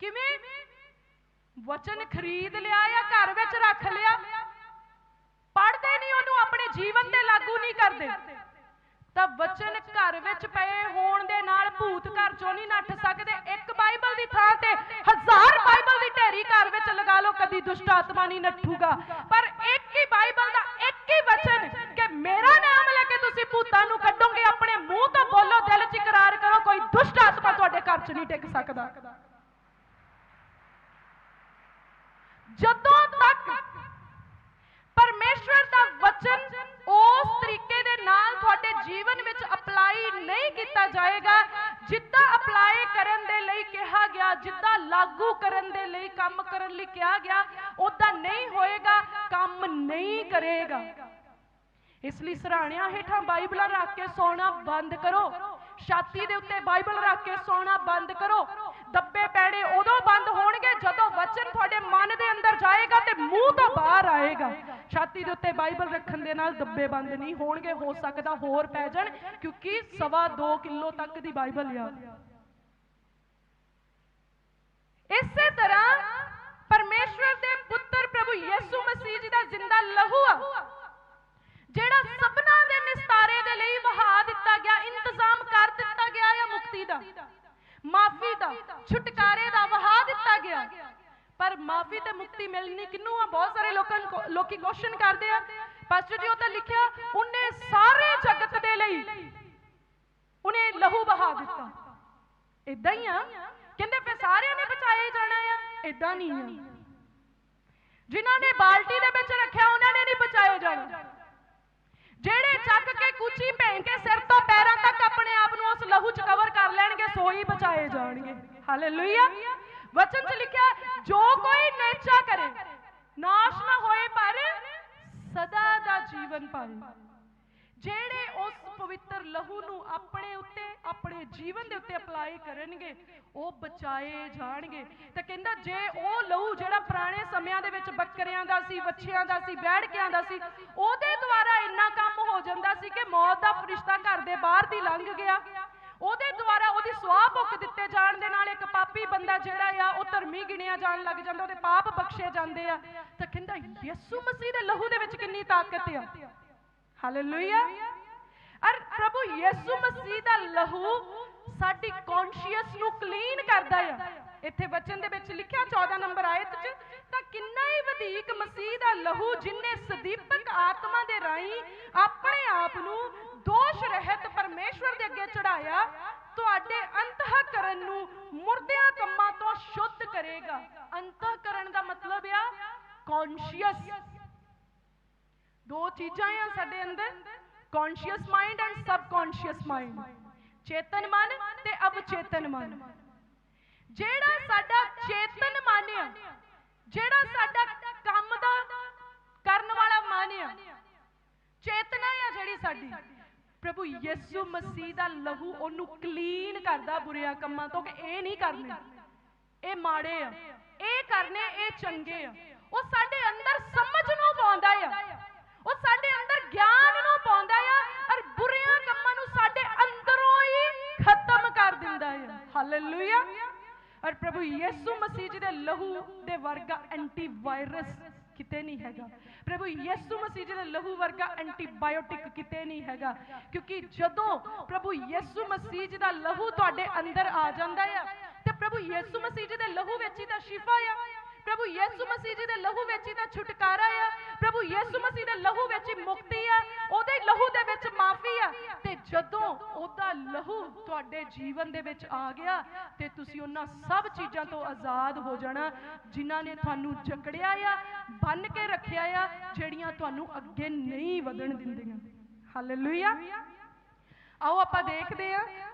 ਕਿਵੇਂ? ਵਚਨ ਖਰੀਦ ਲਿਆ ਆ ਘਰ ਵਿੱਚ ਰੱਖ ਲਿਆ? ਪੜਦੇ ਨਹੀਂ, ਉਹਨੂੰ ਆਪਣੇ ਜੀਵਨ ਤੇ ਲਾਗੂ ਨਹੀਂ ਕਰਦੇ। ਤਾਂ ਵਚਨ ਘਰ ਵਿੱਚ ਪਏ ਹੋਣ ਦੇ ਨਾਲ ਭੂਤ ਘਰ ਚੋਂ ਨਹੀਂ ਨੱਠ ਸਕਦੇ। ਇੱਕ ਬਾਈਬਲ ਦੀ ਥਾਂ ਤੇ ਹਜ਼ਾਰ ਬਾਈਬਲ ਦੀ ਢੇਰੀ ਘਰ ਵਿੱਚ ਲਗਾ ਲਓ, ਕਦੀ ਦੁਸ਼ਟ ਆਤਮਾ ਨਹੀਂ ਨੱਠੂਗਾ। ਪਰ ਇੱਕ ਹੀ ਬਾਈਬਲ ਦਾ ਇੱਕ ਹੀ ਵਚਨ ਕਿ ਮੇਰਾ ਨਾਮ ਲੈ ਕੇ ਤੁਸੀਂ ਭੂਤਾਂ ਨੂੰ ਕੱਢੋਗੇ, ਆਪਣੇ ਮੂੰਹ ਤੋਂ ਬੋਲੋ, ਦਿਲ 'ਚ ਇਕਰਾਰ ਕਰੋ, ਕੋਈ ਦੁਸ਼ਟ ਆਤਮਾ ਤੁਹਾਡੇ ਘਰ 'ਚ ਨਹੀਂ ਟਿਕ ਸਕਦਾ। ਜਦੋਂ ਤੱਕ ਪਰਮੇਸ਼ਵਰ ਦਾ ਵਚਨ ਉਸ ਤਰੀਕੇ ਦੇ ਨਾਲ ਤੁਹਾਡੇ ਜੀਵਨ ਵਿੱਚ ਅਪਲਾਈ ਨਹੀਂ ਕੀਤਾ ਜਾਏਗਾ ਜਿੱਦਾਂ ਅਪਲਾਈ ਕਰਨ ਦੇ ਲਈ ਕਿਹਾ ਗਿਆ ਜਿੱਦਾਂ ਲਾਗੂ ਕਰਨ ਦੇ ਲਈ ਕੰਮ ਕਰਨ ਲਈ ਕਿਹਾ ਗਿਆ ਉਦਾਂ ਨਹੀਂ ਹੋਏਗਾ, ਕੰਮ ਨਹੀਂ ਕਰੇਗਾ। ਇਸ ਲਈ ਸਰਾਣਿਆਂ ਹੇਠਾਂ ਬਾਈਬਲਾਂ ਰੱਖ ਕੇ ਸੌਣਾ ਬੰਦ ਕਰੋ। ਛਾਤੀ ਦੇ ਉੱਤੇ ਬਾਈਬਲ ਰੱਖ ਕੇ ਸੌਣਾ ਬੰਦ ਕਰੋ। ਦੱਬੇ ਪੈੜੇ ਉਦੋਂ ਬੰਦ ਹੋਣਗੇ ਜਦੋਂ ਵਚਨ ਤੁਹਾਡੇ ਮਨ ਦੇ ਅੰਦਰ ਜਾਏਗਾ ਤੇ ਮੂੰਹ ਤੋਂ ਬਾਹਰ ਆਏਗਾ। ਛਾਤੀ ਦੇ ਉੱਤੇ ਬਾਈਬਲ ਰੱਖਣ ਦੇ ਨਾਲ ਦੱਬੇ ਬੰਦ ਨਹੀਂ ਹੋਣਗੇ, ਹੋ ਸਕਦਾ ਹੋਰ ਪੈ ਜਾਣ, ਕਿਉਂਕਿ ਸਵਾ 2 ਕਿਲੋ ਤੱਕ ਦੀ ਬਾਈਬਲ ਆ। ਇਸੇ ਤਰ੍ਹਾਂ ਪਰਮੇਸ਼ਵਰ ਦੇ ਪੁੱਤਰ ਪ੍ਰਭੂ ਯਿਸੂ ਮਸੀਹ ਜੀ ਦਾ ਜ਼ਿੰਦਾ ਲਹੂ ਆ, ਜਿਹੜਾ ਸਭਨਾ ਦੇ ਨਿਸਤਾਰੇ ਦੇ ਲਈ ਵਹਾ ਦਿੱਤਾ ਗਿਆ, ਇੰਤਜ਼ਾਮ ਕਰ ਦਿੱਤਾ ਗਿਆ ਹੈ ਮੁਕਤੀ ਦਾ, ਮਾਫੀ ਦਾ, ਛੁਟਕਾਰੇ ਦਾ ਵਹਾ ਦਿੱਤਾ ਗਿਆ। ਪਰ ਮਾਫੀ ਤੇ ਮੁਕਤੀ ਮਿਲਣੀ ਕਿੰਨੂੰ ਆ? ਬਹੁਤ ਸਾਰੇ ਲੋਕਾਂ ਨੂੰ ਲੋਕੀ ਕੁਐਸਚਨ ਕਰਦੇ ਆ। ਪਾਸਟਰ ਜੀ, ਉਹ ਤਾਂ ਲਿਖਿਆ, ਉਹਨੇ ਸਾਰੇ ਜਗਤ ਦੇ ਲਈ ਉਹਨੇ ਲਹੂ ਵਹਾ ਦਿੱਤਾ। ਇਦਾਂ ਹੀ ਆ ਕਹਿੰਦੇ ਫਿਰ ਸਾਰਿਆਂ ਨੇ ਬਚਾਏ ਜਾਣਾ ਆ। ਇਦਾਂ ਨਹੀਂ ਆ। ਜਿਨ੍ਹਾਂ ਨੇ ਬਾਲਟੀ ਦੇ ਵਿੱਚ ਰੱਖਿਆ, ਉਹਨਾਂ ਨੇ ਨਹੀਂ ਬਚਾਏ ਜਾਣਾ। ਜਿਹੜੇ ਚੱਕ ਕੇ ਕੁਚੀ ਭੈਣ ਕੇ ਸਿਰ ਤੋਂ ਪੈਰਾਂ ਤੱਕ ਆਪਣੇ ਆਪ ਨੂੰ ਉਸ ਲਹੂ ਚ ਕਵਰ ਕਰ ਲੈਣਗੇ ਸੋਈ ਬਚਾਏ ਜਾਣਗੇ। ਹਾਲੇਲੂਇਆ ਵਚਨ ਚ ਲਿਖਿਆ, ਜੋ ਕੋਈ ਨੇਚਾ ਕਰੇ, ਨਾਸ਼ ਨਾ ਹੋਏ, ਪਰ ਸਦਾ ਦਾ ਜੀਵਨ ਪਾਏ ਜਿਹੜੇ ਉਸ ਪਵਿੱਤਰ ਲਹੂ ਨੂੰ ਆਪਣੇ ਉੱਤੇ ਆਪਣੇ ਜੀਵਨ ਦੇ ਉੱਤੇ ਅਪਲਾਈ ਕਰਨਗੇ, ਉਹ ਬਚਾਏ ਜਾਣਗੇ। ਤਾਂ ਕਹਿੰਦਾ ਜੇ ਉਹ ਲਹੂ ਜਿਹੜਾ ਪੁਰਾਣੇ ਸਮਿਆਂ ਦੇ ਵਿੱਚ ਬੱਕਰਿਆਂ ਦਾ ਸੀ, ਵੱਛਿਆਂ ਦਾ ਸੀ ਬੈੜਕਿਆਂ ਦਾ ਸੀ, ਉਹਦੇ ਦੁਆਰਾ ਇੰਨਾ ਕੰਮ ਹੋ ਜਾਂਦਾ ਸੀ ਕਿ ਮੌਤ ਦਾ ਫਰਿਸ਼ਤਾ ਘਰ ਦੇ ਬਾਹਰ ਦੀ ਲੰਘ ਗਿਆ। ਉਹਦੇ ਦੁਆਰਾ ਉਹਦੀ ਸਵਾਹ ਭੁੱਖ ਦਿੱਤੇ ਜਾਣ ਦੇ ਨਾਲ ਇੱਕ ਪਾਪੀ ਬੰਦਾ ਜਿਹੜਾ ਆ, ਉਹ ਧਰਮੀ ਗਿਣਿਆ ਜਾਣ ਲੱਗ ਜਾਂਦਾ, ਉਹਦੇ ਪਾਪ ਬਖਸ਼ੇ ਜਾਂਦੇ ਆ। ਤਾਂ ਕਹਿੰਦਾ ਯਿਸੂ ਮਸੀਹ ਦੇ ਲਹੂ ਦੇ ਵਿੱਚ ਕਿੰਨੀ ਤਾਕਤ ਆ। ਹਾਲੇਲੂਇਆ। ਅਰ ਪ੍ਰਭੂ ਯਿਸੂ ਮਸੀਹ ਦਾ ਲਹੂ ਸਾਡੀ ਕੌਨਸ਼ੀਅਸ ਨੂੰ ਕਲੀਨ ਕਰਦਾ ਆ। ਇੱਥੇ ਵਚਨ ਦੇ ਵਿੱਚ ਲਿਖਿਆ 14 ਨੰਬਰ ਆਇਤ 'ਚ, ਤਾਂ ਕਿੰਨਾ ਹੀ ਵਧੇਕ ਮਸੀਹ ਦਾ ਲਹੂ ਜਿਨਨੇ ਸਦੀਪਕ ਆਤਮਾ ਦੇ ਰਾਹੀਂ ਆਪਣੇ ਆਪ ਨੂੰ ਦੋਸ਼ ਰਹਿਤ ਪਰਮੇਸ਼ਵਰ ਦੇ ਅੱਗੇ ਚੜਾਇਆ ਤੁਹਾਡੇ ਅੰਤಃਕਰਨ ਨੂੰ ਮੁਰਦਿਆਂ ਕੰਮਾਂ ਤੋਂ ਸ਼ੁੱਧ ਕਰੇਗਾ। ਅੰਤঃਕਰਨ ਦਾ ਮਤਲਬ ਆ ਕੌਨਸ਼ੀਅਸ ਦੋ ਚੀਜ਼ਾਂ ਆ ਸਾਡੇ ਅੰਦਰ। Conscious mind and subconscious mind ਚੇਤਨ ਮਨ ਤੇ ਅਵਚੇਤਨ ਮਨ। ਜਿਹੜਾ ਸਾਡਾ ਚੇਤਨ ਮਨ ਆ ਜਿਹੜਾ ਸਾਡਾ ਕੰਮ ਦਾ ਕਰਨ ਵਾਲਾ ਮਨ ਆ ਚੇਤਨਾ ਆ ਜਿਹੜੀ ਸਾਡੀ। ਪ੍ਰਭੂ ਯਿਸੂ ਮਸੀਹ ਦਾ ਲਹੂ ਉਹਨੂੰ ਕਲੀਨ ਕਰਦਾ ਬੁਰਿਆਂ ਕੰਮਾਂ ਤੋਂ ਕਿ ਇਹ ਨਹੀਂ ਕਰਨੇ। ਇਹ ਮਾੜੇ ਆ, ਇਹ ਕਰਨੇ, ਇਹ ਚੰਗੇ ਆ। ਉਹ ਸਾਡੇ ਅੰਦਰ ਸਮਝ ਨੂੰ ਪਾਉਂਦਾ ਆ। ਉਹ ਸਾਡੇ ਅੰਦਰ ਗਿਆਨ ਨੂੰ ਪਾਉਂਦਾ ਔਰ ਪ੍ਰਭੂ ਯਿਸੂ ਮਸੀਹ ਜੀ ਦੇ ਲਹੂ ਦੇ ਵਰਗਾ ਐਂਟੀ ਕਿਤੇ ਨਹੀਂ ਹੈਗਾ। ਪ੍ਰਭੂ ਯਿਸੂ ਮਸੀਹ ਜੀ ਦੇ ਲਹੂ ਵਰਗਾ ਐਂਟੀਬਾਇਓਟਿਕ ਕਿਤੇ ਨਹੀਂ ਹੈਗਾ। ਕਿਉਂਕਿ ਜਦੋਂ ਪ੍ਰਭੂ ਯਿਸੂ ਮਸੀਹ ਜੀ ਦਾ ਲਹੂ ਤੁਹਾਡੇ ਅੰਦਰ ਆ ਜਾਂਦਾ ਆ, ਤੇ ਪ੍ਰਭੂ ਯਿਸੂ ਮਸੀਹ ਜੀ ਦੇ ਲਹੂ ਵਿੱਚ ਹੀ ਤਾਂ ਸ਼ਿਫਾ ਆ। ਪ੍ਰਭੂ ਯਿਸੂ ਮਸੀਹ ਜੀ ਦੇ ਲਹੂ ਵਿੱਚ ਹੀ ਤਾਂ ਛੁਟਕਾਰਾ ਆ। ਪ੍ਰਭੂ ਯਿਸੂ ਮਸੀਹ ਦੇ ਲਹੂ ਵਿੱਚ ਹੀ ਮੁਕਤੀ ਆ, ਉਹਦੇ ਲਹੂ ਦੇ ਵਿੱਚ ਮਾਫੀ ਆ। ਤੇ ਜਦੋਂ ਉਹਦਾ ਲਹੂ ਤੁਹਾਡੇ ਜੀਵਨ ਦੇ ਵਿੱਚ ਆ ਗਿਆ, ਤੇ ਤੁਸੀਂ ਉਹਨਾਂ ਸਭ ਚੀਜ਼ਾਂ ਤੋਂ ਆਜ਼ਾਦ ਹੋ ਜਾਣਾ, ਜਿਨ੍ਹਾਂ ਨੇ ਤੁਹਾਨੂੰ ਜਕੜਿਆ ਆ, ਬੰਨ ਕੇ ਰੱਖਿਆ ਆ, ਜਿਹੜੀਆਂ ਤੁਹਾਨੂੰ ਅੱਗੇ ਨਹੀਂ ਵਧਣ ਦਿੰਦੀਆਂ। ਹਾਲੇਲੂਇਆ ਆਓ ਆਪਾਂ ਦੇਖਦੇ ਹਾਂ।